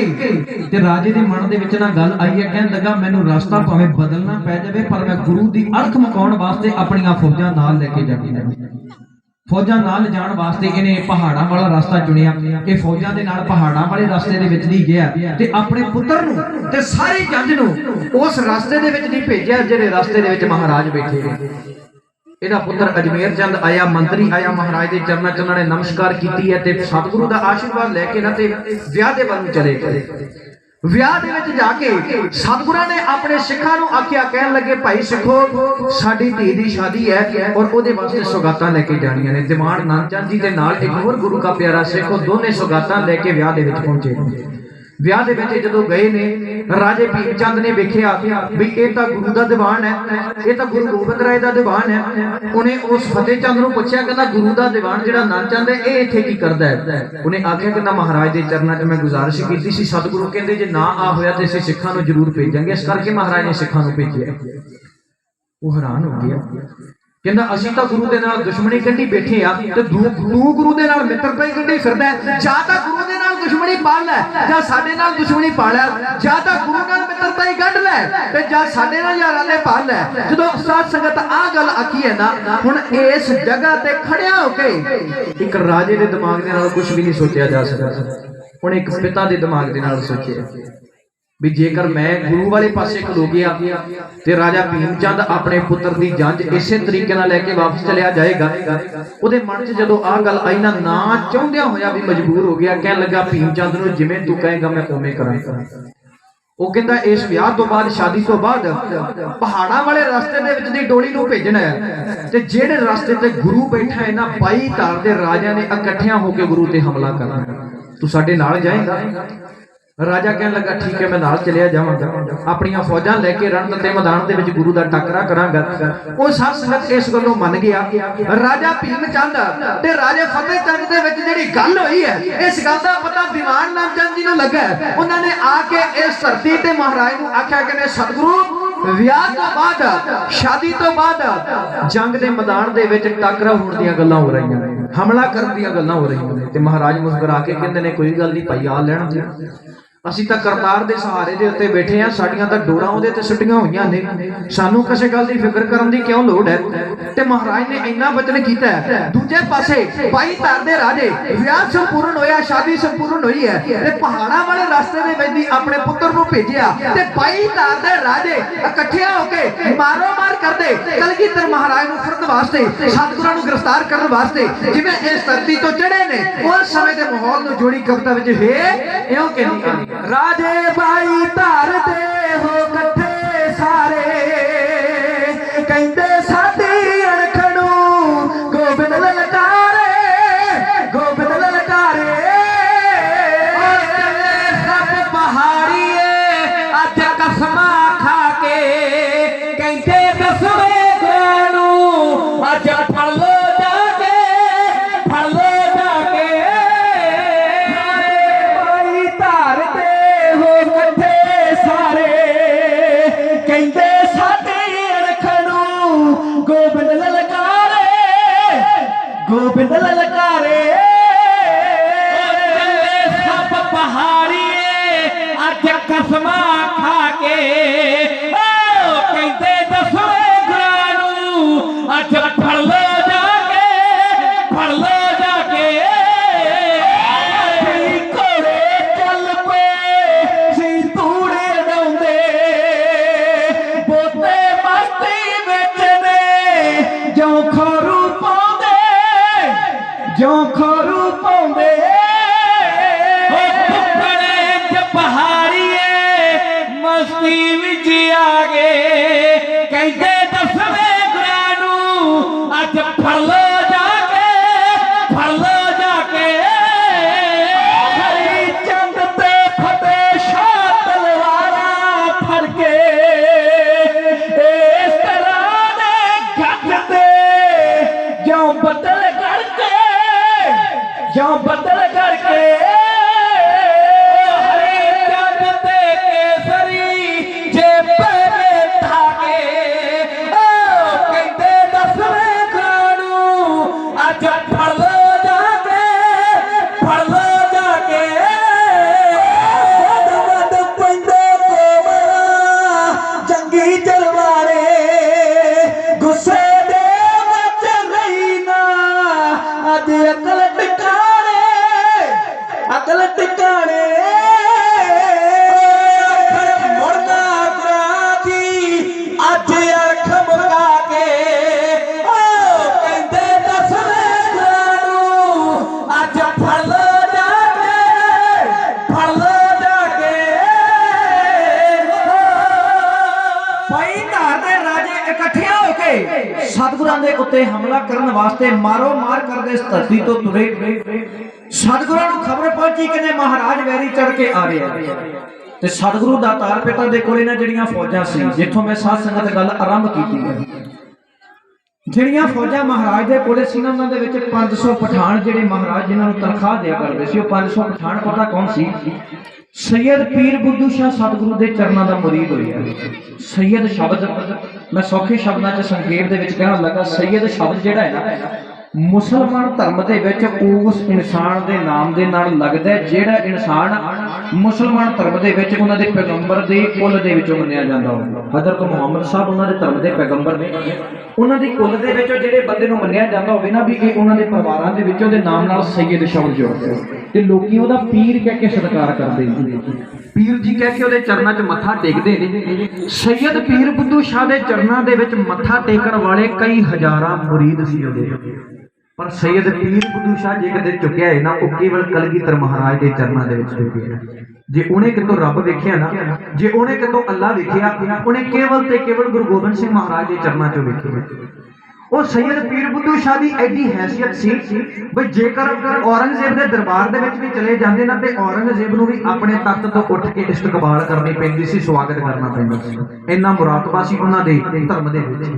ਤੇ ਰਾਜੇ ਦੇ ਮਨ ਦੇ ਵਿੱਚ ਨਾ ਗੱਲ ਆਈ ਹੈ, ਕਹਿਣ ਲੱਗਾ, ਮੈਨੂੰ ਰਸਤਾ ਭਾਵੇਂ ਬਦਲਣਾ ਪੈ ਜਾਵੇ, ਪਰ ਮੈਂ ਗੁਰੂ ਦੀ ਅਰਥ ਮੁਕਾਉਣ ਵਾਸਤੇ ਆਪਣੀਆਂ ਫੌਜਾਂ ਨਾਲ ਲੈ ਕੇ ਜਾਣੀ ਹੈ। ਫੌਜਾਂ ਨਾਲ ਜਾਣ ਵਾਸਤੇ ਇਹਨੇ ਪਹਾੜਾਂ ਵਾਲਾ ਰਸਤਾ ਚੁਣਿਆ। ਇਹ ਫੌਜਾਂ ਦੇ ਨਾਲ ਪਹਾੜਾਂ ਵਾਲੇ ਰਸਤੇ ਦੇ ਵਿੱਚ ਨਹੀਂ ਗਿਆ ਤੇ ਆਪਣੇ ਪੁੱਤਰ ਨੂੰ ਤੇ ਸਾਰੇ ਜੰਜ ਨੂੰ ਉਸ ਰਸਤੇ ਦੇ ਵਿੱਚ ਨਹੀਂ ਭੇਜਿਆ, ਜਿਹੜੇ ਰਸਤੇ ਦੇ ਵਿੱਚ ਮਹਾਰਾਜ ਬੈਠੇ ਨੇ। ਇਹਦਾ ਪੁੱਤਰ ਅਜਮੇਰ ਚੰਦ ਆਇਆ, ਮੰਤਰੀ ਆਇਆ, ਮਹਾਰਾਜ ਦੇ ਚਰਨਾਂ 'ਚ ਉਹਨਾਂ ਨੇ ਨਮਸਕਾਰ ਕੀਤੀ ਹੈ ਤੇ ਸਤਿਗੁਰੂ ਦਾ ਆਸ਼ੀਰਵਾਦ ਲੈ ਕੇ ਨਾ ਤੇ ਵਿਆਹ ਦੇ ਵੱਲ ਚਲੇ ਗਏ। ਵਿਆਹ ਦੇ ਵਿੱਚ ਜਾ ਕੇ ਸਤਿਗੁਰਾਂ ਨੇ ਆਪਣੇ ਸਿੱਖਾਂ ਨੂੰ ਆਖਿਆ, ਕਹਿਣ ਲੱਗੇ, ਭਾਈ ਸਿੱਖੋ, ਸਾਡੀ ਧੀ ਦੀ ਸ਼ਾਦੀ ਹੈ ਔਰ ਉਹਦੇ ਵਾਸਤੇ ਸੁਗਾਤਾਂ ਲੈ ਕੇ ਜਾਣੀਆਂ ਨੇ। ਦੀਵਾਨ ਨੰਦਚੰਦ ਜੀ ਦੇ ਨਾਲ ਇੱਕ ਹੋਰ ਗੁਰੂ ਕਾ ਪਿਆਰਾ ਸਿੱਖ ਦੋਨੇ ਸੁਗਾਤਾਂ ਲੈ ਕੇ ਵਿਆਹ ਦੇ ਵਿੱਚ ਪਹੁੰਚੇ। ਵਿਆਹ ਦੇ ਵਿੱਚ ਜਦੋਂ ਗਏ ਨੇ, ਰਾਜੇ ਪੀਰ ਚੰਦ ਨੇ ਵੇਖਿਆ ਵੀ ਇਹ ਤਾਂ ਗੁਰੂ ਦਾ ਦੀਵਾਨ ਹੈ, ਇਹ ਤਾਂ ਗੁਰੂ ਗੋਬਿੰਦ ਰਾਏ ਦਾ ਦੀਵਾਨ ਹੈ। ਉਹਨੇ ਉਸ ਫਤਿਹ ਚੰਦ ਨੂੰ ਪੁੱਛਿਆ, ਕਹਿੰਦਾ ਗੁਰੂ ਦਾ ਦੀਵਾਨ ਜਿਹੜਾ ਨੰਦ ਚੰਦ ਹੈ, ਇਹ ਇੱਥੇ ਕੀ ਕਰਦਾ ਹੈ? ਉਹਨੇ ਆਖਿਆ, ਕਹਿੰਦਾ ਮਹਾਰਾਜ ਦੇ ਚਰਨਾਂ 'ਚ ਮੈਂ ਗੁਜ਼ਾਰਿਸ਼ ਕੀਤੀ ਸੀ, ਸਤਿਗੁਰੂ ਕਹਿੰਦੇ ਜੇ ਨਾ ਆ ਹੋਇਆ ਤੇ ਅਸੀਂ ਸਿੱਖਾਂ ਨੂੰ ਜ਼ਰੂਰ ਭੇਜਾਂਗੇ। ਇਸ ਕਰਕੇ ਮਹਾਰਾਜ ਨੇ ਸਿੱਖਾਂ ਨੂੰ ਭੇਜਿਆ। ਉਹ ਹੈਰਾਨ ਹੋ ਗਿਆ। ਕਹਿੰਦਾ, ਅਸੀਂ ਤਾਂ ਗੁਰੂ ਦੇ ਨਾਲ ਦੁਸ਼ਮਣੀ ਕੱਢੀ ਬੈਠੇ ਆ ਤੇ ਤੂੰ ਗੁਰੂ ਦੇ ਨਾਲ ਮਿੱਤਰਤਾ ਹੀ ਕੱਢੀ ਫਿਰਦਾ ਜਾਂ ਤਾਂ ਗੁਰੂ ਦੇ ਨਾਲ ਦੁਸ਼ਮਣੀ ਪਾਲ ਲੈ, ਜਾਂ ਸਾਡੇ ਨਾਲ ਦੁਸ਼ਮਣੀ ਪਾਲਿਆ ਜਾਂ ਤਾਂ ਗੁਰੂ ਨਾਲ ਮਿੱਤਰਤਾ ਹੀ ਕੱਢ ਲੈ ਤੇ ਜਾਂ ਸਾਡੇ ਨਾਲ ਯਾਰਾਂ ਦੇ ਪਾਲ ਲੈ। ਜਦੋਂ ਸਾਧ ਸੰਗਤ ਆ ਗੱਲ ਆਖੀ ਹੈ ਨਾ, ਹੁਣ ਇਸ ਜਗ੍ਹਾ ਤੇ ਖੜਿਆ ਹੋ ਕੇ ਇੱਕ ਰਾਜੇ ਦੇ ਦਿਮਾਗ ਦੇ ਨਾਲ ਕੁਝ ਵੀ ਨਹੀਂ ਸੋਚਿਆ ਜਾ ਸਕਦਾ। ਹੁਣ ਇੱਕ ਪਿਤਾ ਦੇ ਦਿਮਾਗ ਦੇ ਨਾਲ ਸੋਚਿਆ। ਵੀ ਜੇਕਰ ਮੈਂ ਗੁਰੂ ਵਾਲੇ ਪਾਸੇ ਖਲੋ ਗਿਆ ਤੇ ਰਾਜਾ ਭੀਮ ਚੰਦ ਆਪਣੇ ਪੁੱਤਰ ਦੀ ਜੰਜ ਇਸੇ ਤਰੀਕੇ ਨਾਲ ਲੈ ਕੇ ਵਾਪਸ ਚਲਿਆ ਜਾਏਗਾ, ਉਹਦੇ ਮਨ 'ਚ ਜਦੋਂ ਆਹ ਗੱਲ ਆਈ ਨਾ ਨਾ ਚਾਹੁੰਦਿਆਂ ਹੋਇਆ ਵੀ ਮਜਬੂਰ ਹੋ ਗਿਆ, ਕਹਿਣ ਲੱਗਾ ਭੀਮ ਚੰਦ ਨੂੰ ਜਿਵੇਂ ਤੂੰ ਕਹੇਗਾ, ਮੈਂ ਉਵੇਂ ਕਰਾਂਗਾ। ਉਹ ਕਹਿੰਦਾ, ਇਸ ਵਿਆਹ ਤੋਂ ਬਾਅਦ, ਸ਼ਾਦੀ ਤੋਂ ਬਾਅਦ ਪਹਾੜਾਂ ਵਾਲੇ ਰਸਤੇ ਦੇ ਵਿੱਚ ਦੀ ਡੋਲੀ ਨੂੰ ਭੇਜਣਾ ਹੈ ਤੇ ਜਿਹੜੇ ਰਸਤੇ ਤੇ ਗੁਰੂ ਬੈਠਾ ਹੈ ਨਾ 22 ਧਾਰ ਦੇ ਰਾਜਿਆਂ ਨੇ ਇਕੱਠਿਆਂ ਹੋ ਕੇ ਗੁਰੂ ਤੇ ਹਮਲਾ ਕਰਨਾ ਤੂੰ ਸਾਡੇ ਨਾਲ ਜਾਏਗਾ? ਰਾਜਾ ਕਹਿਣ ਲੱਗਾ, ਠੀਕ ਹੈ, ਮੈਂ ਨਾਲ ਚਲਿਆ ਜਾਵਾਂਗਾ। ਆਪਣੀਆਂ ਫੌਜਾਂ ਲੈ ਕੇ ਰਣ ਤੇ ਮੈਦਾਨ ਦੇ ਵਿੱਚ ਗੁਰੂ ਦਾ ਟੱਕਰਾ ਕਰਾਂਗਾ। ਉਹ ਸਾਧ ਸੰਗਤ ਇਸ ਗੱਲੋਂ ਮੰਨ ਗਿਆ, ਰਾਜਾ ਭੀਮ ਚੰਦ ਤੇ ਰਾਜਾ ਫਤਿਹ ਚੰਦ ਦੇ ਵਿੱਚ ਜਿਹੜੀ ਗੱਲ ਹੋਈ ਹੈ, ਇਸ ਗੱਲ ਦਾ ਪਤਾ ਦੀਵਾਨ ਨਾਮ ਚੰਦ ਜੀ ਨੂੰ ਲੱਗਾ ਉਹਨਾਂ ਨੇ ਆ ਕੇ ਇਸ ਧਰਤੀ ਤੇ ਮਹਾਰਾਜ ਨੂੰ ਆਖਿਆ ਕਿ ਨੇ ਸਤਿਗੁਰੂ, ਵਿਆਹ ਤੋਂ ਬਾਅਦ, ਸ਼ਾਦੀ ਤੋਂ ਬਾਅਦ ਜੰਗ ਦੇ ਮੈਦਾਨ ਦੇ ਵਿੱਚ ਟੱਕਰਾ ਹੋਣ ਦੀਆਂ ਗੱਲਾਂ ਹੋ ਰਹੀਆਂ ਨੇ, ਹਮਲਾ ਕਰਨ ਦੀਆਂ ਗੱਲਾਂ ਹੋ ਰਹੀਆਂ ਨੇ। ਤੇ ਮਹਾਰਾਜ ਮੁਸਕਰਾ ਕੇ ਕਹਿੰਦੇ ਨੇ, ਕੋਈ ਗੱਲ ਨਹੀਂ, ਭਾਈ ਆ ਲੈਣ ਦੇ। ਅਸੀਂ ਤਾਂ ਕਰਤਾਰ ਦੇ ਸਹਾਰੇ ਦੇ ਉੱਤੇ ਬੈਠੇ ਆ ਸਾਡੀਆਂ ਤਾਂ ਡੋਰਾਂ ਉਹਦੇ ਤੇ ਸੁੱਟੀਆਂ ਹੋਈਆਂ ਨੇ। ਸਾਨੂੰ ਕਿਸੇ ਗੱਲ ਦੀ ਫਿਕਰ ਕਰਨ ਦੀ ਕਿਉਂ ਲੋੜ ਹੈ? ਤੇ ਮਹਾਰਾਜ ਨੇ ਇੰਨਾ ਬਚਨ ਕੀਤਾ ਦੂਜੇ ਪਾਸੇ ਭਾਈ ਧਰ ਦੇ ਰਾਜੇ, ਵਿਆਹ ਸੰਪੂਰਨ ਹੋਇਆ, ਸ਼ਾਦੀ ਸੰਪੂਰਨ ਹੋਈ ਹੈ। ਤੇ ਪਹਾੜਾਂ ਵਾਲੇ ਰਸਤੇ ਦੇ ਵਿੱਚ ਆਪਣੇ ਪੁੱਤਰ ਨੂੰ ਭੇਜਿਆ। ਤੇ ਭਾਈ ਧਰ ਦੇ ਰਾਜੇ ਇਕੱਠਿਆਂ ਹੋ ਕੇ ਮਾਰੋ ਮਾਰ ਕਰਦੇ ਕਲਗੀਧਰ ਮਹਾਰਾਜ ਨੂੰ ਫੜਨ ਵਾਸਤੇ, ਸਤਿਗੁਰਾਂ ਨੂੰ ਗ੍ਰਿਫਤਾਰ ਕਰਨ ਵਾਸਤੇ, ਜਿਵੇਂ ਇਸ ਧਰਤੀ ਤੋਂ ਚੜੇ ਨੇ, ਉਸ ਸਮੇਂ ਦੇ ਮਾਹੌਲ ਨੂੰ ਜੋੜੀ ਕਵਿਤਾ ਵਿੱਚ ਹੈ, ਇਉਂ ਕਹਿੰਦੀ ਰਾਜੇ ਭਾਈ ਧਰ ਦੇ ਹੋ ਇਕੱਠੇ ਸਾਰੇ। ਕਹਿੰਦੇ ਨੇ ਜੋ ਖਰੂ ਪਾਉਂਦੇ ਜੋ ਖਰੂ ਪਾਉਂਦੇ। ਓ ਟੁਕੜੇ ਚ ਪਹਾੜੀਏ, ਮਸਤੀ ਵਿੱਚ ਆ ਗਏ। ਕਹਿੰਦੇ ਦਸਵੇਂ ਗੁਰਾਂ ਨੂੰ ਅੱਜ ਫੜ ਧਰਤੀ ਤੋਂ ਤੁਰੇ। ਸਤਿਗੁਰਾਂ ਨੂੰ ਖਬਰ ਪਹੁੰਚੀ ਕਿ ਨੇ ਮਹਾਰਾਜ ਵੈਰੀ ਚੜ ਕੇ ਆ ਰਿਹਾ ਤੇ ਸਤਿਗੁਰੂ ਦਾ ਤਾਰ ਪਿਤਾ ਦੇ ਕੋਲੇ ਨਾ ਜਿਹੜੀਆਂ ਫੌਜਾਂ ਸੀ, ਜਿੱਥੋਂ ਮੈਂ ਸਾਧ ਸੰਗਤ ਗੱਲ ਆਰੰਭ ਕੀਤੀ ਹੈ। ਜਿਹੜੀਆਂ ਫੌਜਾਂ ਮਹਾਰਾਜ ਦੇ ਕੋਲੇ ਸੀ ਉਹਨਾਂ ਦੇ ਵਿੱਚ 500 ਪਠਾਨ ਜਿਹੜੇ ਮਹਾਰਾਜ ਜਿਨ੍ਹਾਂ ਨੂੰ ਤਨਖਾਹ ਦਿਆ ਕਰਦੇ ਸੀ, ਉਹ 500 ਪਠਾਨ ਪਤਾ ਕੌਣ ਸੀ? ਸੈਯਦ ਪੀਰ ਬੁੱਧੂ ਸ਼ਾਹ ਸਤਿਗੁਰੂ ਦੇ ਚਰਨਾਂ ਦਾ ਮੁਰੀਦ ਹੋਇਆ ਸੈਯਦ ਸ਼ਬਦ, ਮੈਂ ਸੌਖੇ ਸ਼ਬਦਾਂ 'ਚ ਸੰਖੇਪ ਦੇ ਵਿੱਚ ਕਹਿਣ ਲੱਗਾ ਸੈਯਦ ਸ਼ਬਦ ਜਿਹੜਾ ਹੈ ਨਾ ਮੁਸਲਮਾਨ ਧਰਮ ਦੇ ਵਿੱਚ ਉਸ ਇਨਸਾਨ ਦੇ ਨਾਮ ਦੇ ਨਾਲ ਲੱਗਦਾ ਜਿਹੜਾ ਇਨਸਾਨ ਮੁਸਲਮਾਨ ਧਰਮ ਦੇ ਵਿੱਚ ਉਹਨਾਂ ਦੇ ਪੈਗੰਬਰ ਦੇ ਕੁੱਲ ਦੇ ਵਿੱਚੋਂ ਮੰਨਿਆ ਜਾਂਦਾ ਹੋਵੇ। ਹਜ਼ਰਤ ਮੁਹੰਮਦ ਸਾਹਿਬ ਉਹਨਾਂ ਦੇ ਧਰਮ ਦੇ ਪੈਗੰਬਰ ਨੇ। ਉਹਨਾਂ ਦੇ ਕੁੱਲ ਦੇ ਵਿੱਚੋਂ ਜਿਹੜੇ ਬੰਦੇ ਨੂੰ ਮੰਨਿਆ ਜਾਂਦਾ ਹੋਵੇ ਨਾ ਵੀ ਇਹ ਉਹਨਾਂ ਦੇ ਪਰਿਵਾਰਾਂ ਦੇ ਵਿੱਚੋਂ ਦੇ ਨਾਮ ਨਾਲ ਸੈਯਦ ਸ਼ਬਦ ਜੋੜਦੇ ਤੇ ਲੋਕੀ ਉਹਦਾ ਪੀਰ ਕਹਿ ਕੇ ਸਤਿਕਾਰ ਕਰਦੇ ਨੇ। ਪੀਰ ਜੀ ਕਹਿ ਕੇ ਉਹਦੇ ਚਰਨਾਂ 'ਚ ਮੱਥਾ ਟੇਕਦੇ ਨੇ। ਸੈਯਦ ਪੀਰ ਬੁੱਧੂ ਸ਼ਾਹ ਦੇ ਚਰਨਾਂ ਦੇ ਵਿੱਚ ਮੱਥਾ ਟੇਕਣ ਵਾਲੇ ਕਈ ਹਜ਼ਾਰਾਂ ਮੁਰੀਦ ਸੀ ਉਹਦੇ। ਪਰ ਸੈਯਦ ਪੀਰ ਬੁੱਧੂ ਸ਼ਾਹ ਜੇ ਕਦੇ ਝੁਕਿਆ ਹੈ ਨਾ, ਉਹ ਕੇਵਲ ਕਲਗੀਧਰ ਮਹਾਰਾਜ ਦੇ ਚਰਨਾਂ ਦੇ ਵਿੱਚ ਝੁਕਿਆ ਜੇ ਉਹਨੇ ਕਿਤੋਂ ਰੱਬ ਵੇਖਿਆ ਨਾ, ਜੇ ਉਹਨੇ ਕਿਤੋਂ ਅੱਲਾ ਵੇਖਿਆ, ਉਹਨੇ ਕੇਵਲ ਤੇ ਕੇਵਲ ਗੁਰੂ ਗੋਬਿੰਦ ਸਿੰਘ ਮਹਾਰਾਜ ਦੇ ਚਰਨਾਂ 'ਚੋਂ ਵੇਖਿਆ ਉਹ ਸੈਯਦ ਪੀਰ ਬੁੱਧੂ ਸ਼ਾਹ ਦੀ ਐਡੀ ਹੈਸੀਅਤ ਸੀ ਵੀ ਜੇਕਰ ਔਰੰਗਜ਼ੇਬ ਦੇ ਦਰਬਾਰ ਦੇ ਵਿੱਚ ਵੀ ਚਲੇ ਜਾਂਦੇ ਨਾ, ਤੇ ਔਰੰਗਜ਼ੇਬ ਨੂੰ ਵੀ ਆਪਣੇ ਤਖਤ ਤੋਂ ਉੱਠ ਕੇ ਇਸਤਕਬਾਲ ਕਰਨੀ ਪੈਂਦੀ ਸੀ, ਸਵਾਗਤ ਕਰਨਾ ਪੈਂਦਾ ਸੀ। ਇੰਨਾ ਮੁਰਾਤਬਾ ਸੀ ਉਹਨਾਂ ਦੇ ਧਰਮ ਦੇ ਵਿੱਚ।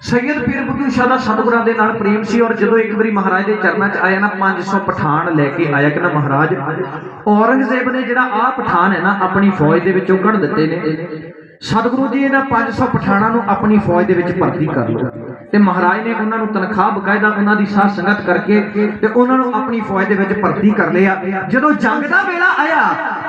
ਸੈਯਦ ਪੀਰ ਬੁੱਧੂ ਸ਼ਾਹ ਦਾ ਸਤਿਗੁਰਾਂ ਦੇ ਨਾਲ ਪ੍ਰੇਮ ਸੀ ਔਰ ਜਦੋਂ ਇੱਕ ਵਾਰੀ ਮਹਾਰਾਜ ਦੇ ਚਰਨਾਂ 'ਚ ਆਇਆ ਨਾ 500 ਪਠਾਨ ਲੈ ਕੇ ਆਇਆ ਕਿ ਨਾ ਮਹਾਰਾਜ, ਔਰੰਗਜ਼ੇਬ ਨੇ ਜਿਹੜਾ ਆਹ ਪਠਾਨ ਹੈ ਨਾ, ਆਪਣੀ ਫੌਜ ਦੇ ਵਿੱਚੋਂ ਕੱਢ ਦਿੱਤੇ ਨੇ। ਸਤਿਗੁਰੂ ਜੀ ਇਹਨਾਂ 500 ਪਠਾਨਾਂ ਨੂੰ ਆਪਣੀ ਫੌਜ ਦੇ ਵਿੱਚ ਭਰਤੀ ਕਰ ਲਓ ਤੇ ਮਹਾਰਾਜ ਨੇ ਉਹਨਾਂ ਨੂੰ ਤਨਖਾਹ ਬਕਾਇਦਾ ਉਹਨਾਂ ਦੀ ਸਾਥ ਸੰਗਤ ਕਰਕੇ ਤੇ ਉਹਨਾਂ ਨੂੰ ਆਪਣੀ ਫੌਜ ਦੇ ਵਿੱਚ ਭਰਤੀ ਕਰ ਲਿਆ। ਜਦੋਂ ਜੰਗ ਦਾ ਵੇਲਾ ਆਇਆ,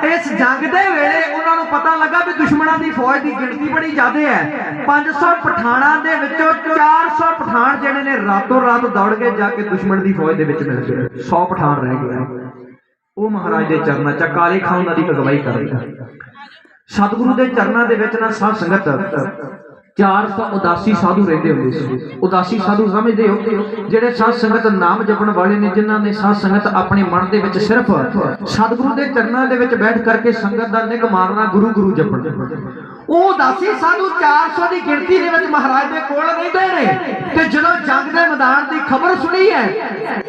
ਇਸ ਜੰਗ ਦੇ ਵੇਲੇ ਉਹਨਾਂ ਨੂੰ ਪਤਾ ਲੱਗਾ ਵੀ ਦੁਸ਼ਮਣਾਂ ਦੀ ਫੌਜ ਦੀ ਗਿਣਤੀ ਬੜੀ ਜ਼ਿਆਦਾ ਹੈ। 500 ਪਠਾਨਾਂ ਦੇ ਵਿੱਚੋਂ 400 ਪਠਾਨ ਜਿਹੜੇ ਨੇ ਰਾਤੋਂ ਰਾਤ ਦੌੜ ਕੇ ਜਾ ਕੇ ਦੁਸ਼ਮਣ ਦੀ ਫੌਜ ਦੇ ਵਿੱਚ ਮਿਲ ਗਏ। 100 ਪਠਾਨ ਰਹਿ ਗਏ। ਉਹ ਮਹਾਰਾਜ ਦੇ ਚਰਨਾਂ ਚ ਕਾਲੇ ਖਾਂ ਉਹਨਾਂ ਦੀ ਅਗਵਾਈ ਕਰਦਾ ਸਤਿਗੁਰੂ ਦੇ ਚਰਨਾਂ ਦੇ ਵਿੱਚ ਨਾ ਸਾਧ ਸੰਗਤ 400 ਉਦਾਸੀ ਸਾਧੂ ਰਹਿੰਦੇ ਹੁੰਦੇ ਸੀ। ਉਦਾਸੀ ਸਾਧੂ ਸਮਝਦੇ ਹੋ ਜਿਹੜੇ ਸਾਧ ਸੰਗਤ ਨਾਮ ਜਪਣ ਵਾਲੇ ਨੇ, ਜਿਨ੍ਹਾਂ ਨੇ ਸਾਧ ਸੰਗਤ ਆਪਣੇ ਮਨ ਦੇ ਵਿੱਚ ਸਿਰਫ ਸਤਿਗੁਰੂ ਦੇ ਚਰਨਾਂ ਦੇ ਵਿੱਚ ਬੈਠ ਕਰਕੇ ਸੰਗਤ ਦਾ ਨਿਗ ਮਾਰਨਾ ਗੁਰੂ ਗੁਰੂ ਜਪਣ। ਉਹ ਉਦਾਸੀ ਸਾਧੂ 400 ਦੀ ਗਿਣਤੀ ਦੇ ਵਿੱਚ ਮਹਾਰਾਜ ਦੇ ਕੋਲ ਰਹਿੰਦੇ ਨੇ ਤੇ ਜਦੋਂ ਜੰਗ ਦੇ ਮੈਦਾਨ ਦੀ ਖਬਰ ਸੁਣੀ ਹੈ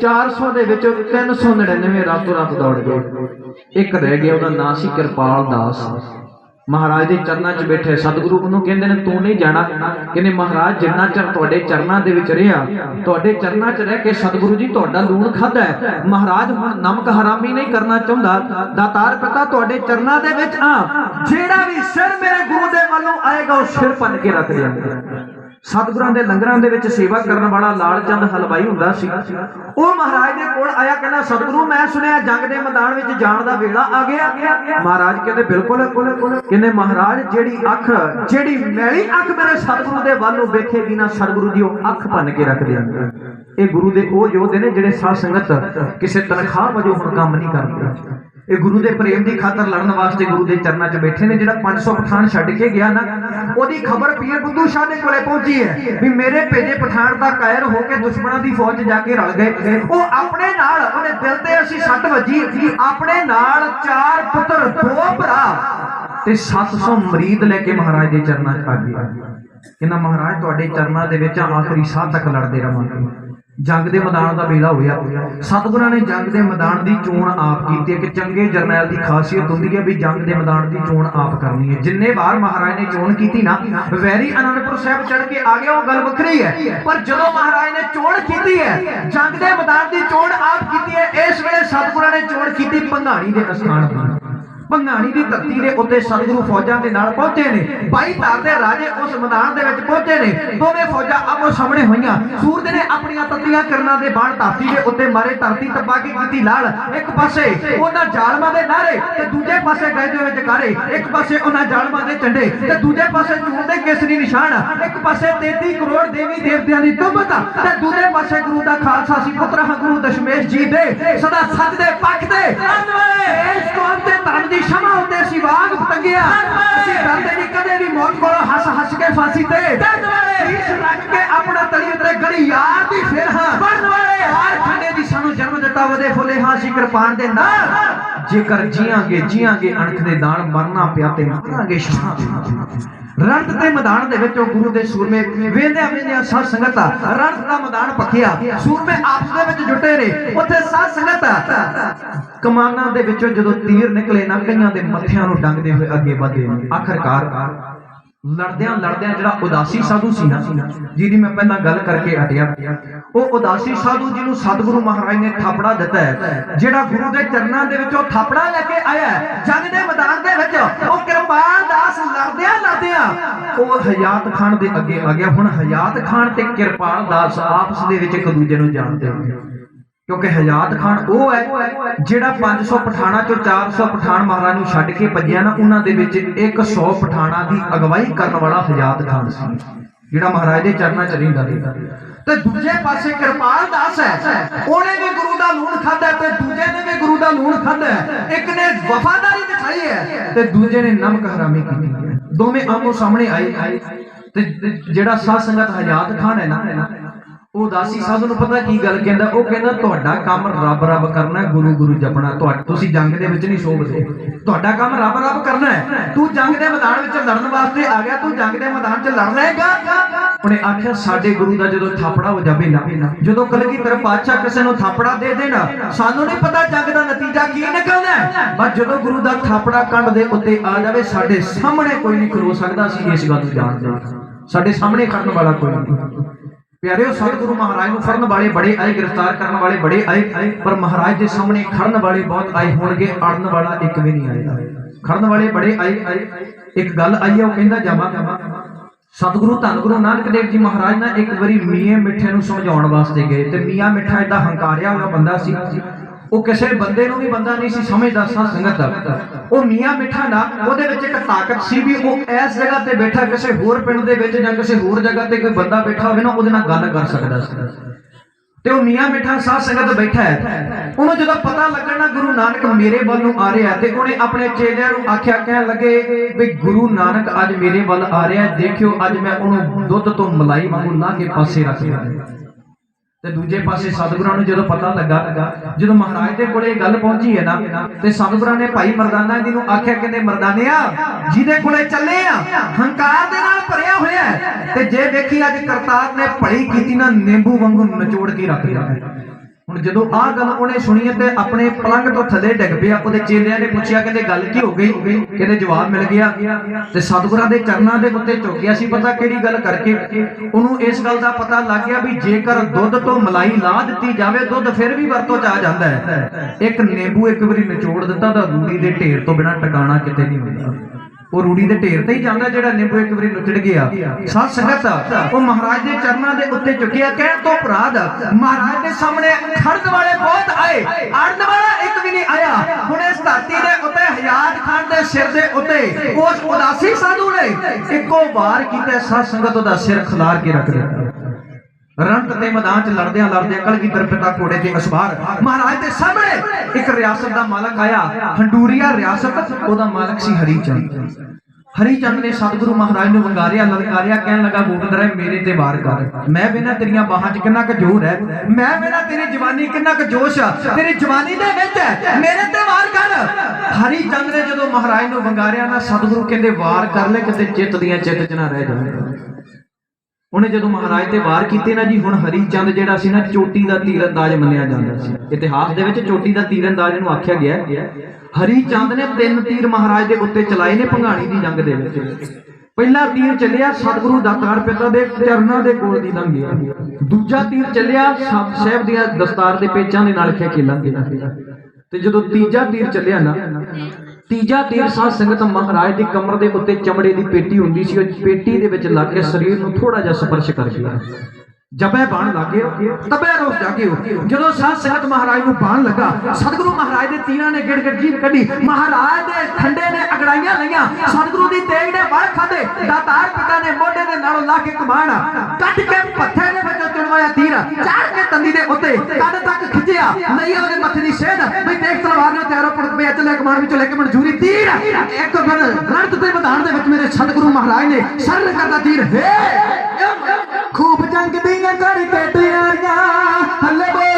400 ਦੇ ਵਿੱਚੋਂ 399 ਰਾਤੋਂ ਰਾਤ ਦੌੜ ਗਏ। ਇੱਕ ਰਹਿ ਗਿਆ, ਉਹਦਾ ਨਾਂ ਸੀ ਕਿਰਪਾਲ ਦਾਸ। ਮਹਾਰਾਜ ਦੇ ਚਰਨਾਂ 'ਚ ਬੈਠੇ ਸਤਿਗੁਰੂ ਉਹਨੂੰ ਕਹਿੰਦੇ ਨੇ, ਤੂੰ ਨਹੀਂ ਜਾਣਾ। ਕਹਿੰਦੇ, ਮਹਾਰਾਜ, ਜਿੰਨਾ ਚਿਰ ਤੁਹਾਡੇ ਚਰਨਾਂ ਦੇ ਵਿੱਚ ਰਿਹਾ, ਤੁਹਾਡੇ ਚਰਨਾਂ 'ਚ ਰਹਿ ਕੇ ਸਤਿਗੁਰੂ ਜੀ ਤੁਹਾਡਾ ਲੂਣ ਖਾਦਾ ਹੈ। ਮਹਾਰਾਜ ਹੁਣ ਨਮਕ ਹਰਾਮੀ ਨਹੀਂ ਕਰਨਾ ਚਾਹੁੰਦਾ। ਦਾਤਾਰ ਪਿਤਾ, ਤੁਹਾਡੇ ਚਰਨਾਂ ਦੇ ਵਿੱਚ ਆ। ਜਿਹੜਾ ਵੀ ਸਿਰ ਮੇਰੇ ਗੁਰੂ ਦੇ ਵੱਲੋਂ ਆਏਗਾ, ਉਹ ਸਿਰ ਭੰਨ ਕੇ ਰੱਖ ਦਿਆਂਗਾ। ਸਤਿਗੁਰਾਂ ਦੇ ਲੰਗਰਾਂ ਦੇ ਵਿੱਚ ਸੇਵਾ ਕਰਨ ਵਾਲਾ ਲਾਲ ਚੰਦ ਹਲਵਾਈ ਹੁੰਦਾ ਸੀ। ਉਹ ਮਹਾਰਾਜ ਦੇ ਕੋਲ ਆਇਆ, ਕਹਿੰਦਾ, ਸਤਿਗੁਰੂ, ਮੈਂ ਸੁਣਿਆ ਜੰਗ ਦੇ ਮੈਦਾਨ ਵਿੱਚ ਜਾਣ ਦਾ ਵੇਲਾ ਆ ਗਿਆ। ਮਹਾਰਾਜ ਕਹਿੰਦੇ, ਬਿਲਕੁਲ, ਕਹਿੰਦੇ, ਮਹਾਰਾਜ, ਜਿਹੜੀ ਅੱਖ, ਜਿਹੜੀ ਮੈਲੀ ਅੱਖ ਮੇਰੇ ਸਤਿਗੁਰੂ ਦੇ ਵੱਲ ਨੂੰ ਵੇਖੇਗੀ ਨਾ ਸਤਿਗੁਰੂ ਦੀ ਉਹ ਅੱਖ ਭੰਨ ਕੇ ਰੱਖ ਦੇਣਗੇ ਇਹ ਗੁਰੂ ਦੇ ਉਹ ਯੋਧੇ ਨੇ ਜਿਹੜੇ ਸਾਧ ਸੰਗਤ ਕਿਸੇ ਤਨਖਾਹ ਵਜੋਂ ਹੁਣ ਕੰਮ ਨਹੀਂ ਕਰਦੇ। ਇਹ ਗੁਰੂ ਦੇ ਪ੍ਰੇਮ ਦੀ ਖਾਤਰ ਲੜਨ ਵਾਸਤੇ ਗੁਰੂ ਦੇ ਚਰਨਾਂ 'ਚ ਬੈਠੇ ਨੇ, ਜਿਹੜਾ 500 ਪਠਾਨ ਛੱਡ ਕੇ ਗਿਆ ਨਾ, ਉਹਦੀ ਖਬਰ ਪੀਰ ਬੁੱਧੂ ਸ਼ਾਹ ਦੇ ਕੋਲੇ ਪਹੁੰਚੀ ਹੈ ਵੀ ਮੇਰੇ ਭੇਜੇ ਪਠਾਨ ਦਾ ਕਾਇਰ ਹੋ ਕੇ ਦੁਸ਼ਮਣਾਂ ਦੀ ਫੌਜ ਜਾ ਕੇ ਰਲ ਗਏ। ਉਹ ਆਪਣੇ ਨਾਲ ਉਹਨੇ ਦਿਲ ਤੇ ਅਸੀਂ ਸੱਟ ਵੱਜੀ ਆਪਣੇ ਨਾਲ ਚਾਰ ਪੁੱਤਰ, ਦੋ ਭਰਾ ਤੇ 700 ਮਰੀਦ ਲੈ ਕੇ ਮਹਾਰਾਜ ਦੇ ਚਰਨਾਂ 'ਚ ਆ ਗਿਆ ਕਹਿੰਦਾ, ਮਹਾਰਾਜ, ਤੁਹਾਡੇ ਚਰਨਾਂ ਦੇ ਵਿੱਚ ਆਖਰੀ ਸਾਹ ਤੱਕ ਲੜਦੇ ਰਵਾਂਗੇ। ਜੰਗ ਦੇ ਮੈਦਾਨ ਦਾ ਵੇਲਾ ਹੋਇਆ। ਸਤਿਗੁਰਾਂ ਨੇ ਜੰਗ ਦੇ ਮੈਦਾਨ ਦੀ ਚੋਣ ਆਪ ਕੀਤੀ ਕਿ ਚੰਗੇ ਜਰਨੈਲ ਦੀ ਖਾਸੀਅਤ ਹੁੰਦੀ ਹੈ ਵੀ ਜੰਗ ਦੇ ਮੈਦਾਨ ਦੀ ਚੋਣ ਆਪ ਕਰਨੀ ਹੈ। ਜਿੰਨੇ ਵਾਰ ਮਹਾਰਾਜ ਨੇ ਚੋਣ ਕੀਤੀ ਨਾ, ਵੈਰੀ ਅਨੰਦਪੁਰ ਸਾਹਿਬ ਚੜ ਕੇ ਆ ਗਿਆ, ਉਹ ਗੱਲ ਵੱਖਰੀ ਹੈ। ਪਰ ਜਦੋਂ ਮਹਾਰਾਜ ਨੇ ਚੋਣ ਕੀਤੀ ਹੈ, ਜੰਗ ਦੇ ਮੈਦਾਨ ਦੀ ਚੋਣ ਆਪ ਕੀਤੀ ਹੈ, ਇਸ ਵੇਲੇ ਸਤਿਗੁਰਾਂ ਨੇ ਚੋਣ ਕੀਤੀ ਭੰਗਾਣੀ ਦੇ ਅਸਥਾਨ ਦੀ ਭੰਗਾਣੀ ਦੀ ਧਰਤੀ ਦੇ ਉੱਤੇ ਸਤਿਗੁਰੂ ਫੌਜਾਂ ਦੇ ਨਾਲ ਪਹੁੰਚੇ ਨੇ। ਭਾਈ ਧਾਰ ਦੇ ਰਾਜੇ ਉਸ ਮੈਦਾਨ ਦੇ ਵਿੱਚ ਪਹੁੰਚੇ ਨੇ। ਦੋਵੇਂ ਫੌਜਾਂ ਆਪੋ ਸਾਹਮਣੇ ਹੋਈਆਂ। ਸੂਰਜ ਨੇ ਆਪਣੀਆਂ ਤਤੀਆਂ ਕਿਰਨਾਂ ਦੇ ਬਾਣ ਧਰਤੀ ਦੇ ਉੱਤੇ ਮਾਰੇ। ਧਰਤੀ ਤੱਪਾ ਕੀਤੀ ਲਾਲ। ਇੱਕ ਪਾਸੇ ਉਹਨਾਂ ਜ਼ਾਲਮਾਂ ਦੇ ਨਾਰੇ ਤੇ ਦੂਜੇ ਪਾਸੇ ਗਏ ਦੇ ਜਕਾਰੇ ਇੱਕ ਪਾਸੇ ਉਹਨਾਂ ਜ਼ਾਲਮਾਂ ਦੇ ਝੰਡੇ ਤੇ ਦੂਜੇ ਪਾਸੇ ਚੂਰ ਦੇ ਕੇਸਰੀ ਨਿਸ਼ਾਨ। ਇੱਕ ਪਾਸੇ 33 ਕਰੋੜ ਦੇਵੀ ਦੇਵਤਿਆਂ ਦੀ ਤੁਮਤ ਤੇ ਦੂਜੇ ਪਾਸੇ ਗੁਰੂ ਦਾ ਖਾਲਸਾ ਸੀ ਪੁੱਤਰ ਗੁਰੂ ਦਸ਼ਮੇਸ਼ ਜੀ ਦੇ। ਸਦਾ ਸੱਚ ਦੇ ਪੱਖ ਤੇ। ਇਸ ਕੌਮ ਤੇ ਧਰਮ ਦੀ ਸ਼ਮਾ ਉੱਤੇ ਸੀ ਵਾਗ ਪਤੰਗਿਆ ਅਸੀਂ ਡਰਦੇ ਨਹੀਂ ਕਦੇ ਵੀ ਮੌਤ ਕੋਲੋਂ ਹੱਸ ਹੱਸ ਕੇ ਫਾਂਸੀ ਤੇ। ਸੀਸ ਰੱਖ ਕੇ ਆਪਣਾ ਤਲੀ ਉਤਰੇ ਗੜੀ ਯਾਰ ਦੀ ਫਿਰ ਹਾਂ। ਬਣਨ ਵਾਲੇ। ਹਾਰ ਖੰਡੇ ਦੀ ਸਾਨੂੰ ਜਨਮ ਦਿੱਤਾ ਉਹਦੇ ਫੁੱਲੇ ਹਾਂ ਸੀ ਕਿਰਪਾਨ ਦੇ ਨਾਲ। ਜੇਕਰ ਜੀਵਾਂਗੇ ਜੀਵਾਂਗੇ ਅਣਖ ਦੇ ਦਾਣ ਮਰਨਾ ਪਿਆ ਤੇ ਮਰਾਂਗੇ ਨਾਲ। ਰਣਤ ਦੇ ਮੈਦਾਨ ਦੇ ਵਿੱਚ ਉਹ ਗੁਰੂ ਦੇ ਸੂਰਮੇ ਵੇਂਦਿਆਂ ਵੇਂਦਿਆਂ ਸਾਧ ਸੰਗਤ ਆ ਰਣਤ ਦਾ ਮੈਦਾਨ ਪੱਕਿਆ ਸੂਰਮੇ ਆਪਸ ਦੇ ਵਿੱਚ ਜੁਟੇ ਨੇ, ਉੱਥੇ ਸਾਧ ਸੰਗਤ ਆ। ਕਮਾਨਾਂ ਦੇ ਵਿੱਚੋਂ ਜਦੋਂ ਤੀਰ ਨਿਕਲੇ ਨਾ, ਕਈਆਂ ਦੇ ਮੱਥਿਆਂ ਨੂੰ ਡੰਗਦੇ ਹੋਏ ਅੱਗੇ ਵਧੇ। ਨੇ ਆਖਰਕਾਰ ਲੜਦਿਆਂ ਲੜਦਿਆਂ ਜਿਹੜਾ ਉਦਾਸੀ ਸਾਧੂ ਸੀ ਨਾ, ਜਿਹਦੀ ਮੈਂ ਪਹਿਲਾਂ ਗੱਲ ਕਰਕੇ ਹਟਿਆ। ਉਹ ਉਦਾਸੀ ਸਾਧੂ ਜਿਹਨੂੰ ਸਤਿਗੁਰੂ ਮਹਾਰਾਜ ਨੇ ਥਾਪੜਾ ਦਿੱਤਾ ਹੈ, ਜਿਹੜਾ ਗੁਰੂ ਦੇ ਚਰਨਾਂ ਦੇ ਵਿੱਚੋਂ ਥਾਪੜਾ ਲੈ ਕੇ ਆਇਆ ਜੰਗ ਦੇ ਮੈਦਾਨ ਦੇ ਵਿੱਚ ਉਹ ਕਿਰਪਾਨ ਦਾਸ ਲੜਦਿਆਂ ਲੜਦਿਆਂ ਉਹ ਹਯਾਤ ਖਾਨ ਦੇ ਅੱਗੇ ਆ ਗਿਆ। ਹੁਣ ਹਯਾਤ ਖਾਨ ਤੇ ਕਿਰਪਾਨ ਦਾਸ ਆਪਸ ਦੇ ਵਿੱਚ ਇੱਕ ਦੂਜੇ ਨੂੰ ਜਾਣਦੇ ਨੇ। ਕਿਉਂਕਿ ਹਯਾਤ ਖਾਨ ਉਹ ਹੈ ਜਿਹੜਾ 500 ਪਠਾਣਾ ਚੋਂ 400 ਪਠਾਨ ਮਹਾਰਾਜ ਨੂੰ ਛੱਡ ਕੇ ਭੱਜਿਆ ਨਾ, ਉਹਨਾਂ ਦੇ ਵਿੱਚ 100 ਪਠਾਣਾ ਦੀ ਅਗਵਾਈ ਕਰਨ ਵਾਲਾ ਹਯਾਤ ਖਾਨ ਸੀ, ਜਿਹੜਾ ਮਹਾਰਾਜ ਦੇ ਚਰਨਾਂ 'ਚ ਰਹਿੰਦਾ ਸੀ। ਤੇ ਦੂਜੇ ਪਾਸੇ ਕਿਰਪਾਲ ਦਾਸ ਹੈ, ਉਹਨੇ ਵੀ ਗੁਰੂ ਦਾ ਲੂਣ ਖਾਦਾ ਤੇ ਦੂਜੇ ਨੇ ਵੀ ਗੁਰੂ ਦਾ ਲੂਣ ਖਾਦਾ ਇੱਕ ਨੇ ਵਫਾਦਾਰੀ ਦਿਖਾਈ ਹੈ ਤੇ ਦੂਜੇ ਨੇ ਨਮਕ ਹਰਾਮੀ ਕੀਤੀ ਦੋਵੇਂ ਆਮੋ ਸਾਹਮਣੇ ਆਏ, ਤੇ ਜਿਹੜਾ ਸਾਧ ਸੰਗਤ ਹਯਾਤ ਖਾਨ ਹੈ ਨਾ ਉਹ ਦਾਸੀ ਸਾਧੂ ਨੂੰ ਪਤਾ ਕੀ ਗੱਲ ਕਹਿੰਦਾ? ਉਹ ਕਹਿੰਦਾ, ਤੁਹਾਡਾ ਕੰਮ ਰੱਬ ਰੱਬ ਕਰਨਾ ਗੁਰੂ ਗੁਰੂ ਜਪਣਾ। ਤੁਹਾਡਾ ਤੁਸੀਂ ਜੰਗ ਦੇ ਵਿੱਚ ਨਹੀਂ ਸ਼ੋਭਦੇ। ਤੁਹਾਡਾ ਕੰਮ ਰੱਬ ਰੱਬ ਕਰਨਾ ਹੈ। ਤੂੰ ਜੰਗ ਦੇ ਮੈਦਾਨ ਵਿੱਚ ਲੜਨ ਵਾਸਤੇ ਆ ਗਿਆ, ਤੂੰ ਜੰਗ ਦੇ ਮੈਦਾਨ 'ਚ ਲੜ ਲਏਗਾ। ਉਹਨੇ ਆਖਿਆ, ਸਾਡੇ ਗੁਰੂ ਦਾ ਜਦੋਂ ਥਾਪੜਾ ਹੋ ਜਾਵੇ ਨਾ ਜਦੋਂ ਕਲਗੀਧਰ ਪਾਤਸ਼ਾਹ ਕਿਸੇ ਨੂੰ ਥਾਪੜਾ ਦੇ ਦੇਣਾ, ਸਾਨੂੰ ਨਹੀਂ ਪਤਾ ਜੰਗ ਦਾ ਨਤੀਜਾ ਕੀ ਨਿਕਲਦਾ ਬਸ ਜਦੋਂ ਗੁਰੂ ਦਾ ਥਾਪੜਾ ਕੰਡ ਦੇ ਉੱਤੇ ਆ ਜਾਵੇ, ਸਾਡੇ ਸਾਹਮਣੇ ਕੋਈ ਨਹੀਂ ਖਲੋ ਸਕਦਾ, ਅਸੀਂ ਇਸ ਗੱਲ ਨੂੰ ਜਾਣਦੇ ਸਾਡੇ ਸਾਹਮਣੇ ਕਰਨ ਵਾਲਾ ਕੋਈ ਨਹੀਂ। ਪਿਆਰਿਓ ਸਤਿਗੁਰੂ ਮਹਾਰਾਜ ਨੂੰ ਫੜਨ ਵਾਲੇ ਬੜੇ ਆਏ, ਗ੍ਰਿਫਤਾਰ ਕਰਨ ਵਾਲੇ ਬੜੇ ਆਏ, ਪਰ ਮਹਾਰਾਜ ਦੇ ਸਾਹਮਣੇ ਖੜਨ ਵਾਲੇ ਬਹੁਤ ਆਏ ਹੋਣਗੇ ਅੜਨ ਵਾਲਾ ਇੱਕ ਵੀ ਨਹੀਂ ਆਇਆ ਖੜਨ ਵਾਲੇ ਬੜੇ ਆਏ ਇੱਕ ਗੱਲ ਆਈ ਆ, ਉਹ ਕਹਿੰਦਾ ਜਾਵਾ। ਸਤਿਗੁਰੂ, ਧੰਨ ਗੁਰੂ ਨਾਨਕ ਦੇਵ ਜੀ ਮਹਾਰਾਜ ਨਾ ਇੱਕ ਵਾਰੀ ਮੀਆਂ ਮਿੱਠੇ ਨੂੰ ਸਮਝਾਉਣ ਵਾਸਤੇ ਗਏ, ਤੇ ਮੀਆਂ ਮਿੱਠਾ ਏਡਾ ਹੰਕਾਰਿਆ ਹੋਇਆ ਬੰਦਾ ਸੀ। ਉਹ ਕਿਸੇ ਬੰਦੇ ਨੂੰ ਵੀ ਬੰਦਾ ਨਹੀਂ ਸੀ ਸਮਝਦਾ ਸਾਧ ਸੰਗਤ ਦਾ। ਉਹ ਮੀਆਂ ਮਿੱਠਾ ਨਾ, ਉਹਦੇ ਵਿੱਚ ਇੱਕ ਤਾਕਤ ਸੀ ਵੀ ਉਹ ਇਸ ਜਗ੍ਹਾ ਤੇ ਬੈਠਾ, ਕਿਸੇ ਹੋਰ ਪਿੰਡ ਦੇ ਵਿੱਚ ਜਾਂ ਕਿਸੇ ਹੋਰ ਜਗ੍ਹਾ ਤੇ ਕੋਈ ਬੰਦਾ ਬੈਠਾ ਹੋਵੇ ਨਾ, ਉਹਦੇ ਨਾਲ ਗੱਲ ਕਰ ਸਕਦਾ ਸੀ। ਤੇ ਉਹ ਮੀਆਂ ਮਿੱਠਾ ਸਾਧ ਸੰਗਤ ਬੈਠਾ ਹੈ। ਉਹਨੂੰ ਜਦੋਂ ਪਤਾ ਲੱਗਣਾ ਗੁਰੂ ਨਾਨਕ ਮੇਰੇ ਵੱਲ ਨੂੰ ਆ ਰਿਹਾ ਤੇ ਉਹਨੇ ਆਪਣੇ ਚੇਲਿਆਂ ਨੂੰ ਆਖਿਆ, ਕਹਿਣ ਲੱਗੇ ਵੀ ਗੁਰੂ ਨਾਨਕ ਅੱਜ ਮੇਰੇ ਵੱਲ ਆ ਰਿਹਾ ਦੇਖਿਓ, ਅੱਜ ਮੈਂ ਉਹਨੂੰ ਦੁੱਧ ਤੋਂ ਮਲਾਈ ਵਾਂਗੂ ਲਾ ਕੇ ਪਾਸੇ ਰੱਖ ਦਿਆਂ ਤੇ ਦੂਜੇ ਪਾਸੇ ਸਤਿਗੁਰਾਂ ਨੂੰ ਜਦੋਂ ਪਤਾ ਲੱਗਾ, ਜਦੋਂ ਮਹਾਰਾਜ ਦੇ ਕੋਲੇ ਗੱਲ ਪਹੁੰਚੀ ਹੈ ਨਾ, ਤੇ ਸਤਿਗੁਰਾਂ ਨੇ ਭਾਈ ਮਰਦਾਨਾ ਜੀ ਨੂੰ ਆਖਿਆ ਕਹਿੰਦੇ, ਮਰਦਾਨਿਆ, ਜਿਹਦੇ ਕੋਲੇ ਚੱਲੇ ਆ, ਹੰਕਾਰ ਦੇ ਨਾਲ ਭਰਿਆ ਹੋਇਆ ਤੇ ਜੇ ਵੇਖੀ ਅੱਜ ਕਰਤਾਰ ਨੇ ਭਲੀ ਕੀਤੀ ਨਾ, ਨਿੰਬੂ ਵਾਂਗੂ ਨਚੋੜ ਕੇ ਰੱਖ ਲਿਆ ਹੁਣ ਜਦੋਂ ਆਹ ਗੱਲ ਉਹਨੇ ਸੁਣੀ ਤੇ ਆਪਣੇ ਪਲੰਗ ਤੋਂ ਥੱਲੇ ਡਿੱਗ ਪਿਆ, ਉਹਦੇ ਚੇਲਿਆਂ ਨੇ ਪੁੱਛਿਆ, ਕਹਿੰਦੇ ਗੱਲ ਕੀ ਹੋ ਗਈ? ਕਹਿੰਦੇ ਜਵਾਬ ਮਿਲ ਗਿਆ ਤੇ ਸਤਿਗੁਰਾਂ ਦੇ ਚਰਨਾਂ ਦੇ ਉੱਤੇ ਝੁਕਿਆ ਸੀ, ਪਤਾ ਕਿਹੜੀ ਗੱਲ ਕਰਕੇ? ਉਹਨੂੰ ਇਸ ਗੱਲ ਦਾ ਪਤਾ ਲੱਗ ਗਿਆ ਵੀ ਜੇਕਰ ਦੁੱਧ ਤੋਂ ਮਲਾਈ ਲਾ ਦਿੱਤੀ ਜਾਵੇ, ਦੁੱਧ ਫਿਰ ਵੀ ਵਰਤੋਂ ਚ ਆ ਜਾਂਦਾ ਹੈ। ਇੱਕ ਨਿੰਬੂ ਇੱਕ ਵਾਰੀ ਨਿਚੋੜ ਦਿੱਤਾ ਤਾਂ ਰੂੜੀ ਦੇ ਢੇਰ ਤੋਂ ਬਿਨਾ ਟਿਕਾਣਾ ਕਿਤੇ ਨਹੀਂ ਹੁੰਦਾ। ਉਹ ਰੂੜੀ ਦੇ ਢੇਰ ਤੇ ਹੀ ਜਾਂਦਾ ਜਿਹੜਾ ਨਿੰਬੂ ਇੱਕ ਵਾਰੀ ਨੁੱਚੜ ਗਿਆ। ਸਾਧ ਸੰਗਤ, ਉਹ ਮਹਾਰਾਜ ਦੇ ਚਰਨਾਂ ਦੇ ਉੱਤੇ ਝੁਕਿਆ, ਕਹਿਣ ਤੋਂ ਪ੍ਰਾਦ ਮਹਾਰਾਜ ਦੇ ਸਾਹਮਣੇ ਖੜਨ ਵਾਲੇ ਬਹੁਤ ਆਏ, ਅੜਨ ਵਾਲਾ ਇੱਕ ਵੀ ਨਹੀਂ ਆਇਆ। ਹੁਣ ਇਸ ਧਰਤੀ ਦੇ ਉੱਤੇ, ਹਯਾਤ ਖਾਨ ਦੇ ਸਿਰ ਦੇ ਉੱਤੇ, ਉਸ ਉਦਾਸੀ ਸਾਧੂ ਨੇ ਇੱਕੋ ਵਾਰ ਕੀਤਾ, ਸਾਧ ਸੰਗਤ ਉਹਦਾ ਸਿਰ ਖਿਲਾਰ ਕੇ ਰੱਖ ਦਿੱਤਾ। ਰਣਤ ਤੇ ਮੈਦਾਨ ਚ ਲੜਦਿਆਂ ਲੜਦਿਆਂ ਕਲਗੀਧਰ ਪਿਤਾ ਘੋੜੇ ਤੇ ਅਸਵਾਰ ਮਹਾਰਾਜ ਦੇ ਸਾਹਮਣੇ ਇੱਕ ਰਿਆਸਤ ਦਾ ਮਾਲਕ ਆਇਆ, ਹੰਡੂਰੀਆ ਰਿਆਸਤ, ਉਹਦਾ ਮਾਲਕ ਸੀ ਹਰੀ ਚੰਦ ਨੇ ਸਤਿਗੁਰੂ ਮਹਾਰਾਜ ਨੂੰ ਵੰਗਾਰਿਆ, ਲਲਕਾਰਿਆ, ਕਹਿਣ ਲੱਗਾ, ਗੋਬਿੰਦ ਰਾਏ, ਮੇਰੇ ਤੇ ਵਾਰ ਕਰ। ਮੈਂ ਬਿਨਾਂ ਤੇਰੀਆਂ ਬਾਹਾਂ 'ਚ ਕਿੰਨਾ ਕੁ ਜ਼ੋਰ ਹੈ, ਮੈਂ ਬਿਨਾਂ ਤੇਰੀ ਜਵਾਨੀ ਕਿੰਨਾ ਕੁ ਜੋਸ਼ ਆ, ਤੇਰੀ ਜਵਾਨੀ ਦੇ ਵਿੱਚ ਹੈ, ਮੇਰੇ ਤੇ ਵਾਰ ਕਰ। ਹਰੀ ਚੰਦ ਨੇ ਜਦੋਂ ਮਹਾਰਾਜ ਨੂੰ ਵੰਗਾਰਿਆ ਨਾ, ਸਤਿਗੁਰੂ ਕਹਿੰਦੇ, ਵਾਰ ਕਰ ਲੈ, ਕਿਤੇ ਚਿੱਤ ਦੀਆਂ ਚਿੱਤ 'ਚ ਨਾ ਰਹਿ ਜਾਵੇ ਉਹਨੇ ਜਦੋਂ ਮਹਾਰਾਜ ਤੇ ਵਾਰ ਕੀਤੇ ਨਾ ਜੀ, ਹੁਣ ਹਰੀ ਚੰਦ ਜਿਹੜਾ ਸੀ ਨਾ, ਚੋਟੀ ਦਾ ਤੀਰੰਦਾਜ਼ ਮੰਨਿਆ ਜਾਂਦਾ ਸੀ। ਇਤਿਹਾਸ ਦੇ ਵਿੱਚ ਚੋਟੀ ਦਾ ਤੀਰੰਦਾਜ਼ ਨੂੰ ਆਖਿਆ ਗਿਆ ਹਰੀ ਚੰਦ ਨੇ ਤਿੰਨ ਤੀਰ ਮਹਾਰਾਜ ਦੇ ਉੱਤੇ ਚਲਾਏ ਨੇ ਭੰਗਾਣੀ ਦੀ ਜੰਗ ਦੇ ਵਿੱਚ। ਪਹਿਲਾ ਤੀਰ ਚੱਲਿਆ, ਸਤਿਗੁਰੂ ਦਾਤਾਰ ਪਿਤਾ ਦੇ ਚਰਨਾਂ ਦੇ ਕੋਲ ਦੀ ਲੰਘ ਗਿਆ। ਦੂਜਾ ਤੀਰ ਚੱਲਿਆ ਸਾਹਿਬ ਸਾਹਿਬ ਦੀਆਂ ਦਸਤਾਰ ਦੇ ਪੇਚਾਂ ਦੇ ਨਾਲ ਖਿਆ ਕੇ ਲੰਘ ਤੇ ਜਦੋਂ ਤੀਜਾ ਤੀਰ ਚੱਲਿਆ ਨਾ ਤੀਜਾ ਤੀਰ ਸਾਧ ਸੰਗਤ ਮਹਾਰਾਜ ਦੀ ਕਮਰ ਦੇ ਉੱਤੇ ਚਮੜੇ ਦੀ ਪੇਟੀ ਹੁੰਦੀ ਸੀ, ਉਹ ਪੇਟੀ ਦੇ ਵਿੱਚ ਲੱਗ ਕੇ ਸਰੀਰ ਨੂੰ ਥੋੜਾ ਜਿਹਾ ਸਪਰਸ਼ ਕਰ ਗਿਆ। ਜਬੇ ਬਾਣ ਲੱਗੇ ਤਬੇ ਰੋਸ ਜਾਗੇ ਜਦੋਂ ਸਾਧ ਸੰਗਤ ਮਹਾਰਾਜ ਨੂੰ ਬਾਣ ਲੱਗਾ, ਸਤਿਗੁਰੂ ਮਹਾਰਾਜ ਦੇ ਤੀਰਾਂ ਨੇ ਗਿੜ ਗਿੜ ਜੀਤ ਕੱਢੀ। ਮਹਾਰਾਜ ਦੇ ਖੰਡੇ ਨੇ ਅਗੜਾਈਆਂ ਲਈਆਂ। ਸਤਿਗੁਰੂ ਦੀ ਤੇਗ ਨੇ ਵਾਲ ਖਾਦੇ ਦਾਤਾਰ ਪਿਤਾ ਨੇ ਮੋਢੇ ਦੇ ਨਾਲੋਂ ਲਾ ਕੇ ਕਮਾਣ। ਕੱਢ ਕੇ ਪੱਥੇ ਦੇ ਵਿੱਚੋਂ ਚੁਣਵਾਇਆ ਤੀਰ ਚਾੜ ਕੇ ਤੰਦੀ ਦੇ ਉੱਤੇ ਕੱਢ ਤੱਕ ਖਿੱਚਿਆ। ਨਹੀਂ ਉਹਦੇ ਮੱਥੇ ਦੀ ਸੇਧ। ਵੀ ਦੇਖ ਤਲਵਾਰ ਨੇ ਤਿਆਰੋ ਪੁਰਤ ਪਿਆ ਚੱਲੇ ਕਮਾਨ ਵਿੱਚੋਂ ਲੈ ਕੇ ਮਨਜ਼ੂਰੀ ਤੀਰ। ਇੱਕ ਫਿਰ ਰਣਤ ਤੇ ਮੈਦਾਨ ਦੇ ਵਿੱਚ ਮੇਰੇ ਸਤਿਗੁਰੂ ਮਹਾਰਾਜ ਨੇ ਸਰਲ ਕਰਦਾ ਤੀਰ। ਹੇ! ਖੂਬ ਜੰਗ ਦੀਆਂ ਕਰਕੇ ਤਿਆਰੀਆਂ ਹੱਲੇ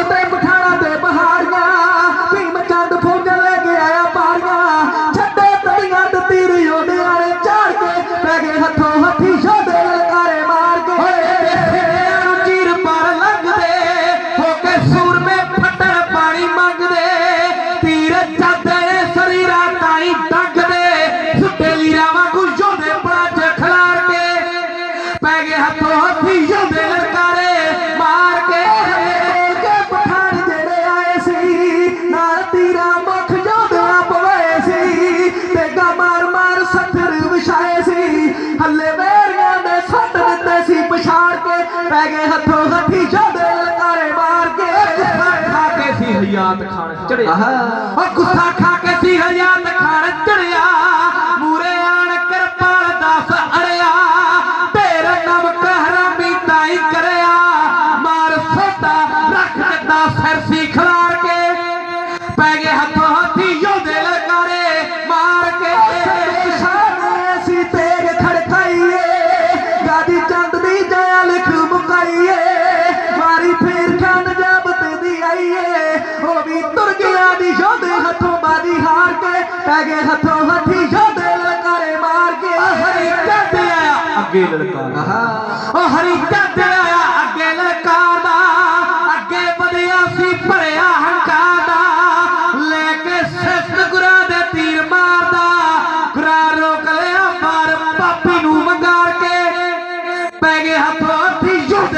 ਹਯਾਤ ਖਾਨ ਚੜਿਆ। ਉਹ ਗੁੱਸਾ ਖਾ ਕੇ ਸੀ ਹਯਾਤ ਖਾਨ ਚੜਿਆ। ਪੈ ਗਏ ਹੱਥੋਂ ਹੱਥੀ ਯੁੱਧ